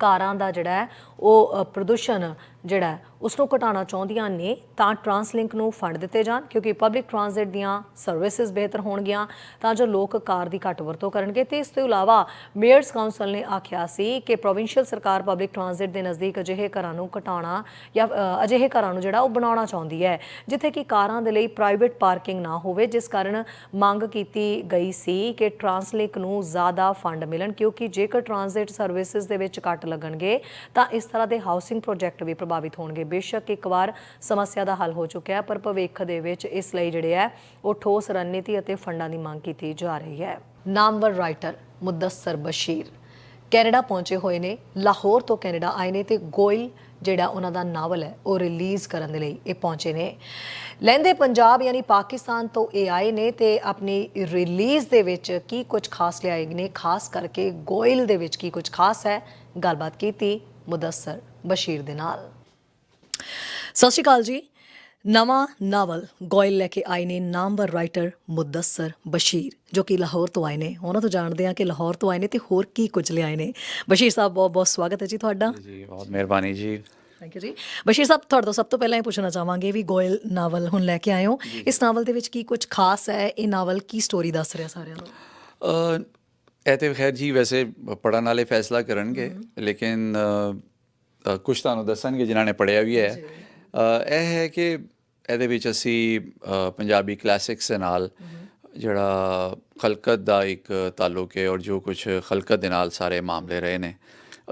ਕਾਰਾਂ ਦਾ ਜਿਹੜਾ ਹੈ ਉਹ ਪ੍ਰਦੂਸ਼ਣ ਜਿਹੜਾ ਹੈ, ਉਸ ਨੂੰ ਘਟਾਉਣਾ ਚਾਹੁੰਦੀਆਂ ਨੇ ਤਾਂ ਟਰਾਂਸਲਿੰਕ ਨੂੰ ਫੰਡ ਦਿੱਤੇ ਜਾਣ ਕਿਉਂਕਿ ਪਬਲਿਕ ਟਰਾਂਜ਼ਿਟ ਦੀਆਂ ਸਰਵਿਸਿਜ਼ ਬਿਹਤਰ ਹੋਣਗੀਆਂ ਤਾਂ ਜੋ ਲੋਕ ਕਾਰ ਦੀ ਘੱਟ ਵਰਤੋਂ ਕਰਨਗੇ। ਤੇ ਇਸ ਤੋਂ ਇਲਾਵਾ ਮੇਅਰਸ ਕਾਉਂਸਲ ਨੇ ਆਖਿਆ ਸੀ ਕਿ ਪ੍ਰੋਵਿੰਸ਼ੀਅਲ ਸਰਕਾਰ ਪਬਲਿਕ ਟਰਾਂਜ਼ਿਟ ਦੇ ਨਜ਼ਦੀਕ ਅਜਿਹੇ ਘਰਾਂ ਨੂੰ ਘਟਾਉਣਾ ਜਾਂ ਅਜਿਹੇ ਘਰਾਂ ਨੂੰ ਜਿਹੜਾ ਉਹ ਬਣਾਉਣਾ ਚਾਹੁੰਦੀ ਹੈ ਜਿੱਥੇ ਕਿ ਕਾਰਾਂ ਦੇ ਲਈ ਪ੍ਰਾਈਵੇਟ ਪਾਰਕਿੰਗ ਨਾ ਹੋਵੇ ਜਿਸ ਕਾਰਨ ਮੰਗ ਕੀਤੀ ਗਈ ਸੀ ਕਿ ਟਰਾਂਸਲਿੰਕ ਨੂੰ ਜ਼ਿਆਦਾ ਫੰਡ ਮਿਲਣ ਕਿਉਂਕਿ ਜੇਕਰ ਟਰਾਂਜ਼ਿਟ ਸਰਵਿਸਿਜ਼ ਦੇ ਵਿੱਚ ਕੱਟ ਲੱਗਣਗੇ ਤਾਂ ਇਸ ਤਰ੍ਹਾਂ ਦੇ ਹਾਊਸਿੰਗ ਪ੍ਰੋਜੈਕਟ ਵੀ ਪ੍ਰਭਾਵਿਤ ਹੋਣਗੇ। ਬੇਸ਼ੱਕ ਇੱਕ ਵਾਰ ਸਮੱਸਿਆ ਦਾ ਹੱਲ ਹੋ ਚੁੱਕਿਆ ਹੈ, ਪਰ ਭਵਿੱਖ ਦੇ ਵਿੱਚ ਇਸ ਲਈ ਜਿਹੜੇ ਹੈ, ਉਹ ਠੋਸ ਰਣਨੀਤੀ ਅਤੇ ਫੰਡਾਂ ਦੀ ਮੰਗ ਕੀਤੀ ਜਾ ਰਹੀ ਹੈ। ਨਾਮਵਰ ਰਾਈਟਰ ਮੁਦੱਸਰ ਬਸ਼ੀਰ। ਕੈਨੇਡਾ ਪਹੁੰਚੇ ਹੋਏ ਨੇ। ਲਾਹੌਰ ਤੋਂ ਕੈਨੇਡਾ ਆਏ ਨੇ ਤੇ ਗੋਇਲ, ਜਿਹੜਾ ਉਹਨਾਂ ਦਾ ਨਾਵਲ ਹੈ, ਉਹ ਰਿਲੀਜ਼ ਕਰਨ ਦੇ ਲਈ ਇਹ ਪਹੁੰਚੇ ਨੇ। ਲਹਿੰਦੇ ਪੰਜਾਬ ਯਾਨੀ ਪਾਕਿਸਤਾਨ ਤੋਂ ਇਹ ਆਏ ਨੇ ਤੇ ਆਪਣੀ ਰਿਲੀਜ਼ ਦੇ ਵਿੱਚ ਕੀ ਕੁਝ ਖਾਸ ਲਿਆਏ ਨੇ? ਖਾਸ ਕਰਕੇ ਗੋਇਲ ਦੇ ਵਿੱਚ ਕੀ ਕੁਝ ਖਾਸ ਹੈ? ਗੱਲਬਾਤ ਕੀਤੀ ਮੁਦੱਸਰ ਬਸ਼ੀਰ ਦੇ ਨਾਲ। ਸਤਿ ਸ਼੍ਰੀ ਅਕਾਲ ਜੀ। ਨਵਾਂ ਨਾਵਲ ਗੋਇਲ ਲੈ ਕੇ ਆਏ ਨੇ ਨਾਮਵਰ ਰਾਈਟਰ ਮੁਦੱਸਰ ਬਸ਼ੀਰ ਜੋ ਕਿ ਲਾਹੌਰ ਤੋਂ ਆਏ ਨੇ। ਉਹਨਾਂ ਤੋਂ ਜਾਣਦੇ ਹਾਂ ਕਿ ਲਾਹੌਰ ਤੋਂ ਆਏ ਨੇ ਤੇ ਹੋਰ ਕੀ ਕੁਝ ਲਿਆਏ ਨੇ। ਬਸ਼ੀਰ ਸਾਹਿਬ ਬਹੁਤ ਬਹੁਤ ਸਵਾਗਤ ਹੈ ਜੀ ਤੁਹਾਡਾ। ਜੀ ਬਹੁਤ ਮਿਹਰਬਾਨੀ ਜੀ। ਥੈਂਕ ਯੂ ਜੀ। ਬਸ਼ੀਰ ਸਾਹਿਬ ਤੁਹਾਡੇ ਤੋਂ ਸਭ ਤੋਂ ਪਹਿਲਾਂ ਇਹ ਪੁੱਛਣਾ ਚਾਹਾਂਗੇ ਵੀ ਗੋਇਲ ਨਾਵਲ ਹੁਣ ਲੈ ਕੇ ਆਏ ਹੋ। ਇਸ ਨਾਵਲ ਦੇ ਵਿੱਚ ਕੀ ਕੁਝ ਖਾਸ ਹੈ? ਇਹ ਨਾਵਲ ਕੀ ਸਟੋਰੀ ਦੱਸ ਰਿਹਾ ਸਾਰਿਆਂ ਨੂੰ? ਅ, ਇਹ ਤੇ ਖੈਰ ਜੀ ਵੈਸੇ ਪੜਨ ਵਾਲੇ ਫੈਸਲਾ ਕਰਨਗੇ ਲੇਕਿਨ ਕੁਝ ਤੁਹਾਨੂੰ ਦੱਸਣਗੇ ਜਿਨ੍ਹਾਂ ਨੇ ਪੜਿਆ ਵੀ ਹੈ। ਇਹ ਹੈ ਕਿ ਇਹਦੇ ਵਿੱਚ ਅਸੀਂ ਪੰਜਾਬੀ ਕਲਾਸਿਕਸ ਦੇ ਨਾਲ ਜਿਹੜਾ ਖਲਕਤ ਦਾ ਇੱਕ ਤਾਲੁਕ ਹੈ ਔਰ ਜੋ ਕੁਝ ਖਲਕਤ ਦੇ ਨਾਲ ਸਾਰੇ ਮਾਮਲੇ ਰਹੇ ਨੇ,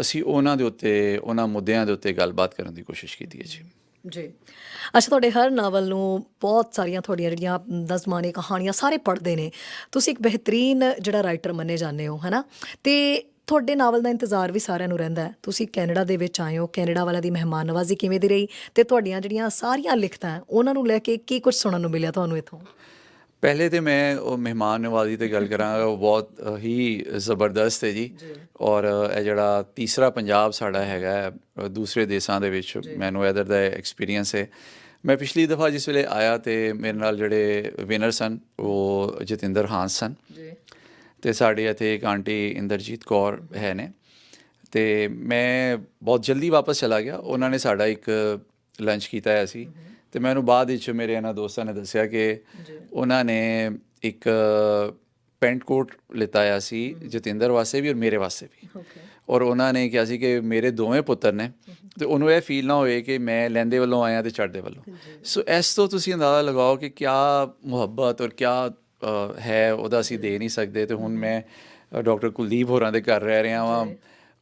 ਅਸੀਂ ਉਹਨਾਂ ਦੇ ਉੱਤੇ, ਉਹਨਾਂ ਮੁੱਦਿਆਂ ਦੇ ਉੱਤੇ ਗੱਲਬਾਤ ਕਰਨ ਦੀ ਕੋਸ਼ਿਸ਼ ਕੀਤੀ ਹੈ ਜੀ। ਜੀ। ਅੱਛਾ, ਤੁਹਾਡੇ ਹਰ ਨਾਵਲ ਨੂੰ ਬਹੁਤ ਸਾਰੀਆਂ ਤੁਹਾਡੀਆਂ ਜਿਹੜੀਆਂ ਨਜ਼ਮਾਂ ਕਹਾਣੀਆਂ ਸਾਰੇ ਪੜ੍ਹਦੇ ਨੇ। ਤੁਸੀਂ ਇੱਕ ਬਿਹਤਰੀਨ ਜਿਹੜਾ ਰਾਈਟਰ ਮੰਨੇ ਜਾਂਦੇ ਹੋ, ਹੈਨਾ? ਤੇ ਤੁਹਾਡੇ ਨਾਵਲ ਦਾ ਇੰਤਜ਼ਾਰ ਵੀ ਸਾਰਿਆਂ ਨੂੰ ਰਹਿੰਦਾ ਹੈ। ਤੁਸੀਂ ਕੈਨੇਡਾ ਦੇ ਵਿੱਚ ਆਏ ਹੋ ਕੈਨੇਡਾ ਵਾਲਿਆਂ ਦੀ ਮਹਿਮਾਨ ਨਵਾਜ਼ੀ ਕਿਵੇਂ ਦੀ ਰਹੀ ਤੇ ਤੁਹਾਡੀਆਂ ਜਿਹੜੀਆਂ ਸਾਰੀਆਂ ਲਿਖਤਾਂ ਉਹਨਾਂ ਨੂੰ ਲੈ ਕੇ ਕੀ ਕੁਝ ਸੁਣਨ ਨੂੰ ਮਿਲਿਆ ਤੁਹਾਨੂੰ ਇੱਥੋਂ? ਪਹਿਲੇ ਤੇ ਮੈਂ ਉਹ ਮਹਿਮਾਨ ਨਵਾਜ਼ੀ ਤੇ ਗੱਲ ਕਰਾਂਗਾ ਉਹ ਬਹੁਤ ਹੀ ਜ਼ਬਰਦਸਤ ਹੈ ਜੀ। ਔਰ ਇਹ ਜਿਹੜਾ ਤੀਸਰਾ ਪੰਜਾਬ ਸਾਡਾ ਹੈਗਾ ਦੂਸਰੇ ਦੇਸ਼ਾਂ ਦੇ ਵਿੱਚ ਮੈਨੂੰ ਇਧਰ ਦਾ ਐਕਸਪੀਰੀਅੰਸ ਹੈ। ਮੈਂ ਪਿਛਲੀ ਦਫਾ ਜਿਸ ਵੇਲੇ ਆਇਆ ਤੇ ਮੇਰੇ ਨਾਲ ਜਿਹੜੇ ਵਿਨਰ ਸਨ ਉਹ ਜਤਿੰਦਰ ਹਾਂਸ ਸਨ। ਜੀ। ਤੇ ਸਾਡੇ ਇੱਥੇ ਇੱਕ ਆਂਟੀ ਇੰਦਰਜੀਤ ਕੌਰ ਹੈ ਨੇ। ਤੇ ਮੈਂ ਬਹੁਤ ਜਲਦੀ ਵਾਪਸ ਚਲਾ ਗਿਆ। ਉਹਨਾਂ ਨੇ ਸਾਡਾ ਇੱਕ ਲੰਚ ਕੀਤਾ ਹੋਇਆ ਸੀ। ਤੇ ਮੈਨੂੰ ਬਾਅਦ ਵਿੱਚ ਮੇਰੇ ਇਹਨਾਂ ਦੋਸਤਾਂ ਨੇ ਦੱਸਿਆ ਕਿ ਉਹਨਾਂ ਨੇ ਇੱਕ ਪੈਂਟ ਕੋਟ ਲਿੱਤਾ ਹੋਇਆ ਸੀ ਜਤਿੰਦਰ ਵਾਸਤੇ ਵੀ ਔਰ ਮੇਰੇ ਵਾਸਤੇ ਵੀ। ਔਰ ਉਹਨਾਂ ਨੇ ਕਿਹਾ ਸੀ ਕਿ ਮੇਰੇ ਦੋਵੇਂ ਪੁੱਤਰ ਨੇ। ਤੇ ਉਹਨੂੰ ਇਹ ਫੀਲ ਨਾ ਹੋਏ ਕਿ ਮੈਂ ਲੈਂਦੇ ਵੱਲੋਂ ਆਇਆ ਤੇ ਚੜ੍ਹਦੇ ਵੱਲੋਂ। ਸੋ ਇਸ ਤੋਂ ਤੁਸੀਂ ਅੰਦਾਜ਼ਾ ਲਗਾਓ ਕਿ ਕਿਆ ਮੁਹੱਬਤ ਔਰ ਕਿਆ ਹੈ ਉਹਦਾ ਅਸੀਂ ਦੇ ਨਹੀਂ ਸਕਦੇ ਤੇ ਹੁਣ ਮੈਂ ਡਾਕਟਰ ਕੁਲਦੀਪ ਹੋਰਾਂ ਦੇ ਘਰ ਰਹਿ ਰਿਹਾ ਵਾਂ।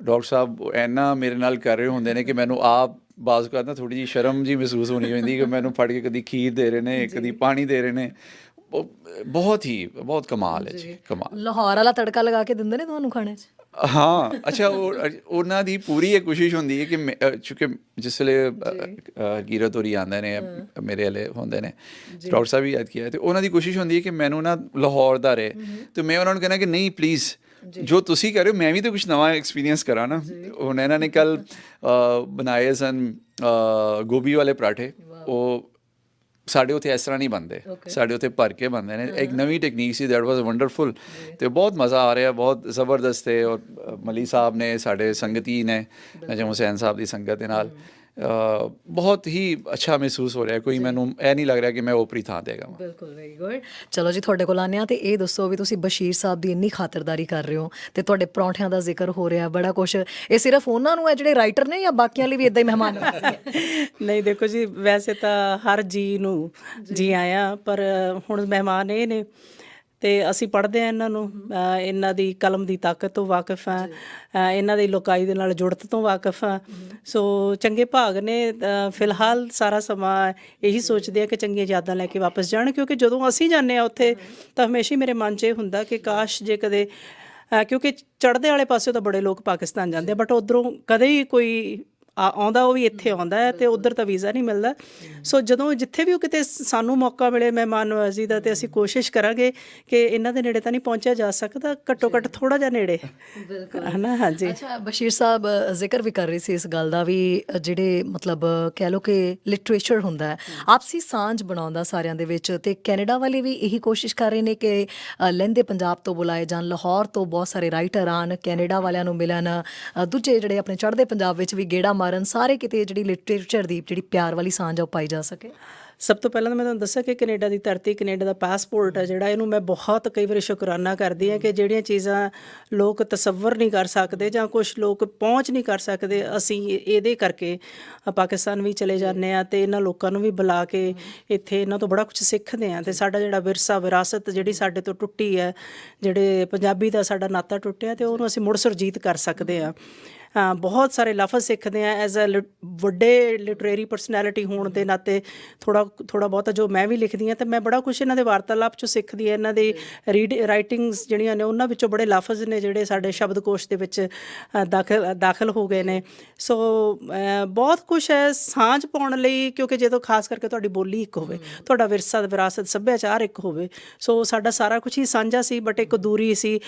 ਡਾਕਟਰ ਸਾਹਿਬ ਐਨਾ ਮੇਰੇ ਨਾਲ ਕਰ ਰਹੇ ਹੁੰਦੇ ਨੇ ਕਿ ਮੈਨੂੰ ਆਪ ਬਾਜ਼ ਕਰਦਾ ਥੋੜੀ ਜੀ ਸ਼ਰਮ ਜੀ ਮਹਿਸੂਸ ਹੋਣੀ ਹੁੰਦੀ ਕਿ ਮੈਨੂੰ ਫੜ ਕੇ ਕਦੀ ਖੀਰ ਦੇ ਰਹੇ ਨੇ ਕਦੀ ਪਾਣੀ ਦੇ ਰਹੇ ਨੇ। ਬਹੁਤ ਹੀ ਬਹੁਤ ਕਮਾਲ ਹੈ ਜੀ। ਕਮਾਲ। ਲਾਹੌਰ ਵਾਲਾ ਤੜਕਾ ਲਗਾ ਕੇ ਦਿੰਦੇ ਨੇ ਤੁਹਾਨੂੰ ਖਾਣੇ 'ਚ? ਹਾਂ ਅੱਛਾ ਉਹ ਅ, ਉਹਨਾਂ ਦੀ ਪੂਰੀ ਇਹ ਕੋਸ਼ਿਸ਼ ਹੁੰਦੀ ਹੈ ਕਿ ਮੈਂ- ਅ, ਚੂੰਕਿ ਜਿਸ ਵੇਲੇ ਕੀਰਤ ਹੋਰੀ ਆਉਂਦੇ ਨੇ ਮੇਰੇ ਵਾਲੇ ਹੁੰਦੇ ਨੇ ਡਾਕਟਰ ਸਾਹਿਬ ਵੀ ਯਾਦ ਕੀਤਾ ਤੇ ਉਹਨਾਂ ਦੀ ਕੋਸ਼ਿਸ਼ ਹੁੰਦੀ ਹੈ ਕਿ ਮੈਨੂੰ ਨਾ ਲਾਹੌਰ ਦਾ ਰਹੇ। ਤੇ ਮੈਂ ਉਹਨਾਂ ਨੂੰ ਕਹਿੰਦਾ ਕਿ ਨਹੀਂ ਪਲੀਜ਼ ਜੋ। ਤੁਸੀਂ ਕਰ ਰਹੇ ਹੋ ਮੈਂ ਵੀ ਤਾਂ ਕੁਝ ਨਵਾਂ ਐਕਸਪੀਰੀਅੰਸ ਕਰਾਂ ਨਾ। ਹੁਣ ਇਹਨਾਂ ਨੇ ਕੱਲ ਬਣਾਏ ਸਨ ਅ, ਗੋਭੀ ਵਾਲੇ ਪਰਾਠੇ। ਉਹ ਸਾਡੇ ਉੱਥੇ ਇਸ ਤਰ੍ਹਾਂ ਨਹੀਂ ਬਣਦੇ। ਸਾਡੇ ਉੱਥੇ ਭਰ ਕੇ ਬਣਦੇ ਨੇ। ਇੱਕ ਨਵੀਂ ਟੈਕਨੀਕ ਸੀ ਦੈਟ ਵਾਸ ਵੰਡਰਫੁਲ ਤੇ ਬਹੁਤ ਮਜ਼ਾ ਆ ਰਿਹਾ ਬਹੁਤ ਜ਼ਬਰਦਸਤ ਹੈ ਔਰ ਮਲੀ ਸਾਹਿਬ ਨੇ ਸਾਡੇ ਸੰਗਤੀ ਨੇ ਨਜਮ ਹੁਸੈਨ ਸਾਹਿਬ ਦੀ ਸੰਗਤ ਦੇ ਨਾਲ। ਬਹੁਤ ਹੀ ਅੱਛਾ ਮਹਿਸੂਸ ਹੋ ਰਿਹਾ ਕੋਈ ਮੈਨੂੰ ਇਹ ਨਹੀਂ ਲੱਗ ਰਿਹਾ ਕਿ ਮੈਂ ਓਪਰੀ ਥਾਂ ਤੇ ਹੈਗਾ ਵਾਂ। ਬਿਲਕੁਲ ਵੈਰੀ ਗੁੱਡ ਚਲੋ ਜੀ ਤੁਹਾਡੇ ਕੋਲ ਆਨੇ ਆ ਤੇ ਇਹ ਦੱਸੋ ਵੀ ਤੁਸੀਂ ਬਸ਼ੀਰ ਸਾਹਿਬ ਦੀ ਇੰਨੀ ਖਾਤਰਦਾਰੀ ਕਰ ਰਹੇ ਹੋ ਤੇ ਤੁਹਾਡੇ ਪਰੌਂਠਿਆਂ ਦਾ ਜ਼ਿਕਰ ਹੋ ਰਿਹਾ ਬੜਾ ਕੁਝ ਇਹ ਸਿਰਫ ਉਹਨਾਂ ਨੂੰ ਹੈ ਜਿਹੜੇ ਰਾਈਟਰ ਨੇ ਜਾਂ ਬਾਕੀਆਂ ਲਈ ਵੀ ਇਦਾਂ ਹੀ ਮਹਿਮਾਨ ਨਹੀਂ ਦੇਖੋ ਜੀ ਵੈਸੇ ਤਾਂ ਹਰ ਜੀ ਨੂੰ ਜੀ ਆਇਆ ਪਰ ਹੁਣ ਮਹਿਮਾਨ ਇਹ ਨੇ ਤੇ ਅਸੀਂ ਪੜ੍ਹਦੇ ਆ ਇਹਨਾਂ ਨੂੰ ਇਹਨਾਂ ਦੀ ਕਲਮ ਦੀ ਤਾਕਤ ਤੋਂ ਵਾਕਿਫ ਆ ਇਹਨਾਂ ਦੀ ਲੋਕਾਈ ਦੇ ਨਾਲ ਜੁੜਤ ਤੋਂ ਵਾਕਿਫ ਆ ਸੋ ਚੰਗੇ ਭਾਗ ਨੇ ਫਿਲਹਾਲ ਸਾਰਾ ਸਮਾਂ ਇਹੀ ਸੋਚਦੇ ਆ ਕਿ ਚੰਗੀਆਂ ਯਾਦਾਂ ਲੈ ਕੇ ਵਾਪਸ ਜਾਣ ਕਿਉਂਕਿ ਜਦੋਂ ਅਸੀਂ ਜਾਂਦੇ ਆ ਉੱਥੇ ਤਾਂ ਹਮੇਸ਼ਾ ਹੀ ਮੇਰੇ ਮਨ 'ਚ ਇਹ ਹੁੰਦਾ ਕਿ ਕਾਸ਼ ਜੇ ਕਦੇ ਕਿਉਂਕਿ ਚੜ੍ਹਦੇ ਵਾਲੇ ਪਾਸੇ ਤਾਂ ਬੜੇ ਲੋਕ ਪਾਕਿਸਤਾਨ ਜਾਂਦੇ ਆ ਬਟ ਉਧਰੋਂ ਕਦੇ ਹੀ ਕੋਈ ਆ- ਆਉਂਦਾ ਉਹ ਵੀ ਇੱਥੇ ਆਉਂਦਾ ਹੈ ਤੇ ਉਧਰ ਤਾਂ ਵੀਜ਼ਾ ਨਹੀਂ ਮਿਲਦਾ। ਸੋ ਜਦੋਂ ਜਿੱਥੇ ਵੀ ਉਹ ਕਿਤੇ ਸਾਨੂੰ ਮੌਕਾ ਮਿਲੇ ਮਹਿਮਾਨ ਨਵਾਜ਼ੀ ਦਾ ਤੇ ਅਸੀਂ ਕੋਸ਼ਿਸ਼ ਕਰਾਂਗੇ ਕਿ ਇਹਨਾਂ ਦੇ ਨੇੜੇ ਤਾਂ ਨਹੀਂ ਪਹੁੰਚਿਆ ਜਾ ਸਕਦਾ ਘੱਟੋ ਘੱਟ ਥੋੜਾ ਜਿਹਾ ਨੇੜੇ। ਬਿਲਕੁਲ। ਹਨਾ? ਹਾਂਜੀ। ਅੱਛਾ ਬਸ਼ੀਰ ਸਾਹਿਬ ਅ, ਜ਼ਿਕਰ ਵੀ ਕਰ ਰਹੇ ਸੀ ਇਸ ਗੱਲ ਦਾ ਵੀ ਅ, ਜਿਹੜੇ ਮਤਲਬ ਅ, ਕਹਿ ਲੋ ਕਿ ਲਿਟਰੇਚਰ ਹੁੰਦਾ ਹੈ। ਆਪਸੀ ਸਾਂਝ ਬਣਾਉਂਦਾ ਸਾਰਿਆਂ ਦੇ ਵਿੱਚ ਤੇ ਕੈਨੇਡਾ ਵਾਲੇ ਵੀ ਇਹੀ ਕੋਸ਼ਿਸ਼ ਕਰ ਰਹੇ ਨੇ ਕਿ ਅ, ਲਹਿੰਦੇ ਪੰਜਾਬ ਤੋਂ ਬੁਲਾਏ ਜਾਣ ਲਾਹੌਰ ਤੋਂ ਬਹੁਤ ਸਾਰੇ ਰਾਈਟਰ ਆਣ ਕੈਨੇਡਾ ਵਾਲਿਆਂ ਨੂੰ ਮਿਲਣ ਅ, ਦੂਜੇ ਜਿਹੜੇ ਆਪਣੇ ਚੜ੍ਹਦੇ ਪੰਜਾਬ ਵਿੱਚ ਵੀ ਗੇੜਾ ਮਾਰਨ ਸਾਰੇ ਕਿਤੇ ਜਿਹੜੀ ਲਿਟਰੇਚਰ ਦੀ ਜਿਹੜੀ ਪਿਆਰ ਵਾਲੀ ਸਾਂਝ ਆ ਉਹ ਪਾਈ ਜਾ ਸਕੇ? ਸਭ ਤੋਂ ਪਹਿਲਾਂ ਤਾਂ ਮੈਂ ਤੁਹਾਨੂੰ ਦੱਸਿਆ ਕਿ ਕੈਨੇਡਾ ਦੀ ਧਰਤੀ, ਕੈਨੇਡਾ ਦਾ ਪਾਸਪੋਰਟ ਹੈ ਜਿਹੜਾ, ਇਹਨੂੰ ਮੈਂ ਬਹੁਤ ਕਈ ਵਾਰੀ ਸ਼ੁਕਰਾਨਾ ਕਰਦੀ ਹਾਂ ਕਿ ਜਿਹੜੀਆਂ ਚੀਜ਼ਾਂ ਲੋਕ ਤਸੱਵਰ ਨਹੀਂ ਕਰ ਸਕਦੇ ਜਾਂ ਕੁਝ ਲੋਕ ਪਹੁੰਚ ਨਹੀਂ ਕਰ ਸਕਦੇ, ਅਸੀਂ ਇਹਦੇ ਕਰਕੇ ਪਾਕਿਸਤਾਨ ਵੀ ਚਲੇ ਜਾਂਦੇ ਆ ਤੇ ਇਹਨਾਂ ਲੋਕਾਂ ਨੂੰ ਵੀ ਬੁਲਾ ਕੇ ਇੱਥੇ ਇਹਨਾਂ ਤੋਂ ਬੜਾ ਕੁਝ ਸਿੱਖਦੇ ਆ ਤੇ ਸਾਡਾ ਜਿਹੜਾ ਵਿਰਸਾ ਵਿਰਾਸਤ ਜਿਹੜੀ ਸਾਡੇ ਤੋਂ ਟੁੱਟੀ ਹੈ, ਜਿਹੜੇ ਪੰਜਾਬੀ ਦਾ ਸਾਡਾ ਨਾਤਾ ਟੁੱਟਿਆ ਤੇ ਉਹਨੂੰ ਅਸੀਂ ਮੁੜ ਸੁਰਜੀਤ ਕਰ ਸਕਦੇ ਆ ਹਾਂ। ਬਹੁਤ ਸਾਰੇ ਲਫ਼ਜ਼ ਸਿੱਖਦੇ ਆ ਐਜ਼ ਅ ਵੱਡੇ ਲਿਟਰੇਰੀ ਪਰਸਨੈਲਿਟੀ ਹੋਣ ਦੇ ਨਾਤੇ ਥੋੜਾ ਥੋੜਾ ਬਹੁਤਾ ਜੋ ਮੈਂ ਵੀ ਲਿਖਦੀ ਆ ਤੇ ਮੈਂ ਬੜਾ ਕੁਝ ਇਹਨਾਂ ਦੇ ਵਾਰਤਾਲਾਪ ਚੋਂ ਸਿੱਖਦੀ ਆ ਇਹਨਾਂ ਦੇ ਰੀਡ ਰਾਈਟਿੰਗਸ ਜਿਹੜੀਆਂ ਨੇ ਉਹਨਾਂ ਵਿੱਚੋਂ ਬੜੇ ਲਫ਼ਜ਼ ਨੇ ਜਿਹੜੇ ਸਾਡੇ ਸ਼ਬਦਕੋਸ਼ ਦੇ ਵਿੱਚ ਦਾਖਲ ਦਾਖਲ ਹੋ ਗਏ ਨੇ। ਸੋ ਬਹੁਤ ਕੁਝ ਹੈ ਸਾਂਝ ਪਾਉਣ ਲਈ ਕਿਉਂਕਿ ਜਦੋਂ ਖਾਸ ਕਰਕੇ ਤੁਹਾਡੀ ਬੋਲੀ ਇੱਕ ਹੋਵੇ ਤੁਹਾਡਾ ਵਿਰਸਾ ਵਿਰਾਸਤ ਸੱਭਿਆਚਾਰ ਇੱਕ ਹੋਵੇ ਸੋ ਸਾਡਾ ਸਾਰਾ ਕੁਝ ਹੀ ਸਾਂਝਾ ਸੀ ਬਟ ਇੱਕ ਦੂਰੀ ਸੀ।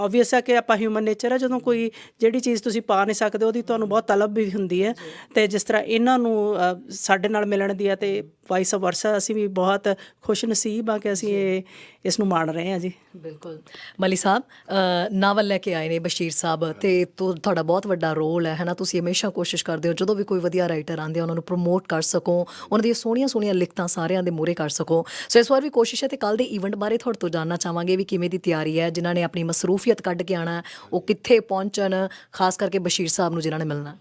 ਆਬਵੀਅਸ ਹੈ ਕਿ ਆਪਾਂ ਹਿਊਮਨ ਨੇਚਰ ਹੈ ਜਦੋਂ ਕੋਈ ਜਿਹੜੀ ਚੀਜ਼ ਤੁਸੀਂ ਪਾ ਨਹੀਂ ਸਕਦੇ ਉਹਦੀ ਤੁਹਾਨੂੰ ਬਹੁਤ ਤਲਬ ਵੀ ਹੁੰਦੀ ਹੈ ਤੇ ਜਿਸ ਤਰ੍ਹਾਂ ਇਹਨਾਂ ਨੂੰ ਸਾਡੇ ਨਾਲ ਮਿਲਣ ਦੀ ਹੈ ਤੇ ਵਾਈਸ ਵਰਸਾ ਅਸੀਂ ਵੀ ਬਹੁਤ ਖੁਸ਼ ਨਸੀਬ ਆ ਕਿ ਅਸੀਂ ਇਹ ਇਸ ਨੂੰ ਮਾਣ ਰਹੇ ਹਾਂ ਜੀ। ਬਿਲਕੁਲ। ਮਲੀ ਸਾਹਿਬ ਨਾਵਲ ਲੈ ਕੇ ਆਏ ਨੇ ਬਸ਼ੀਰ ਸਾਹਿਬ ਤੇ ਤੁਹਾਡਾ ਬਹੁਤ ਵੱਡਾ ਰੋਲ ਹੈ ਹਨਾ? ਤੁਸੀਂ ਹਮੇਸ਼ਾ ਕੋਸ਼ਿਸ਼ ਕਰਦੇ ਹੋ ਜਦੋਂ ਵੀ ਕੋਈ ਵਧੀਆ ਰਾਈਟਰ ਆਉਂਦੇ ਆ ਉਹਨਾਂ ਨੂੰ ਪ੍ਰਮੋਟ ਕਰ ਸਕੋ ਉਹਨਾਂ ਦੀਆਂ ਸੋਹਣੀਆਂ ਸੋਹਣੀਆਂ ਲਿਖਤਾਂ ਸਾਰਿਆਂ ਦੇ ਮੂਹਰੇ ਕਰ ਸਕੋ। ਸੋ ਇਸ ਵਾਰ ਵੀ ਕੋਸ਼ਿਸ਼ ਹੈ ਤੇ ਕੱਲ ਦੇ ਇਵੈਂਟ ਬਾਰੇ ਤੁਹਾਡੇ ਤੋਂ ਜਾਨਣਾ ਚਾਹਾਂਗੇ ਵੀ ਕਿਵੇਂ ਦੀ ਤਿਆਰੀ ਹੈ ਜਿਨ੍ਹਾਂ ਨੇ ਆਪਣੀ ਮਸਰੂਫੀਅਤ ਕੱਢ ਕੇ ਆਣਾ ਉਹ ਕਿੱਥੇ ਪਹੁੰਚਣ ਖਾਸ ਕਰਕੇ ਬਸ਼ੀਰ ਸਾਹਿਬ ਨੂੰ ਜਿਨ੍ਹਾਂ ਨੇ ਮਿਲਣਾ।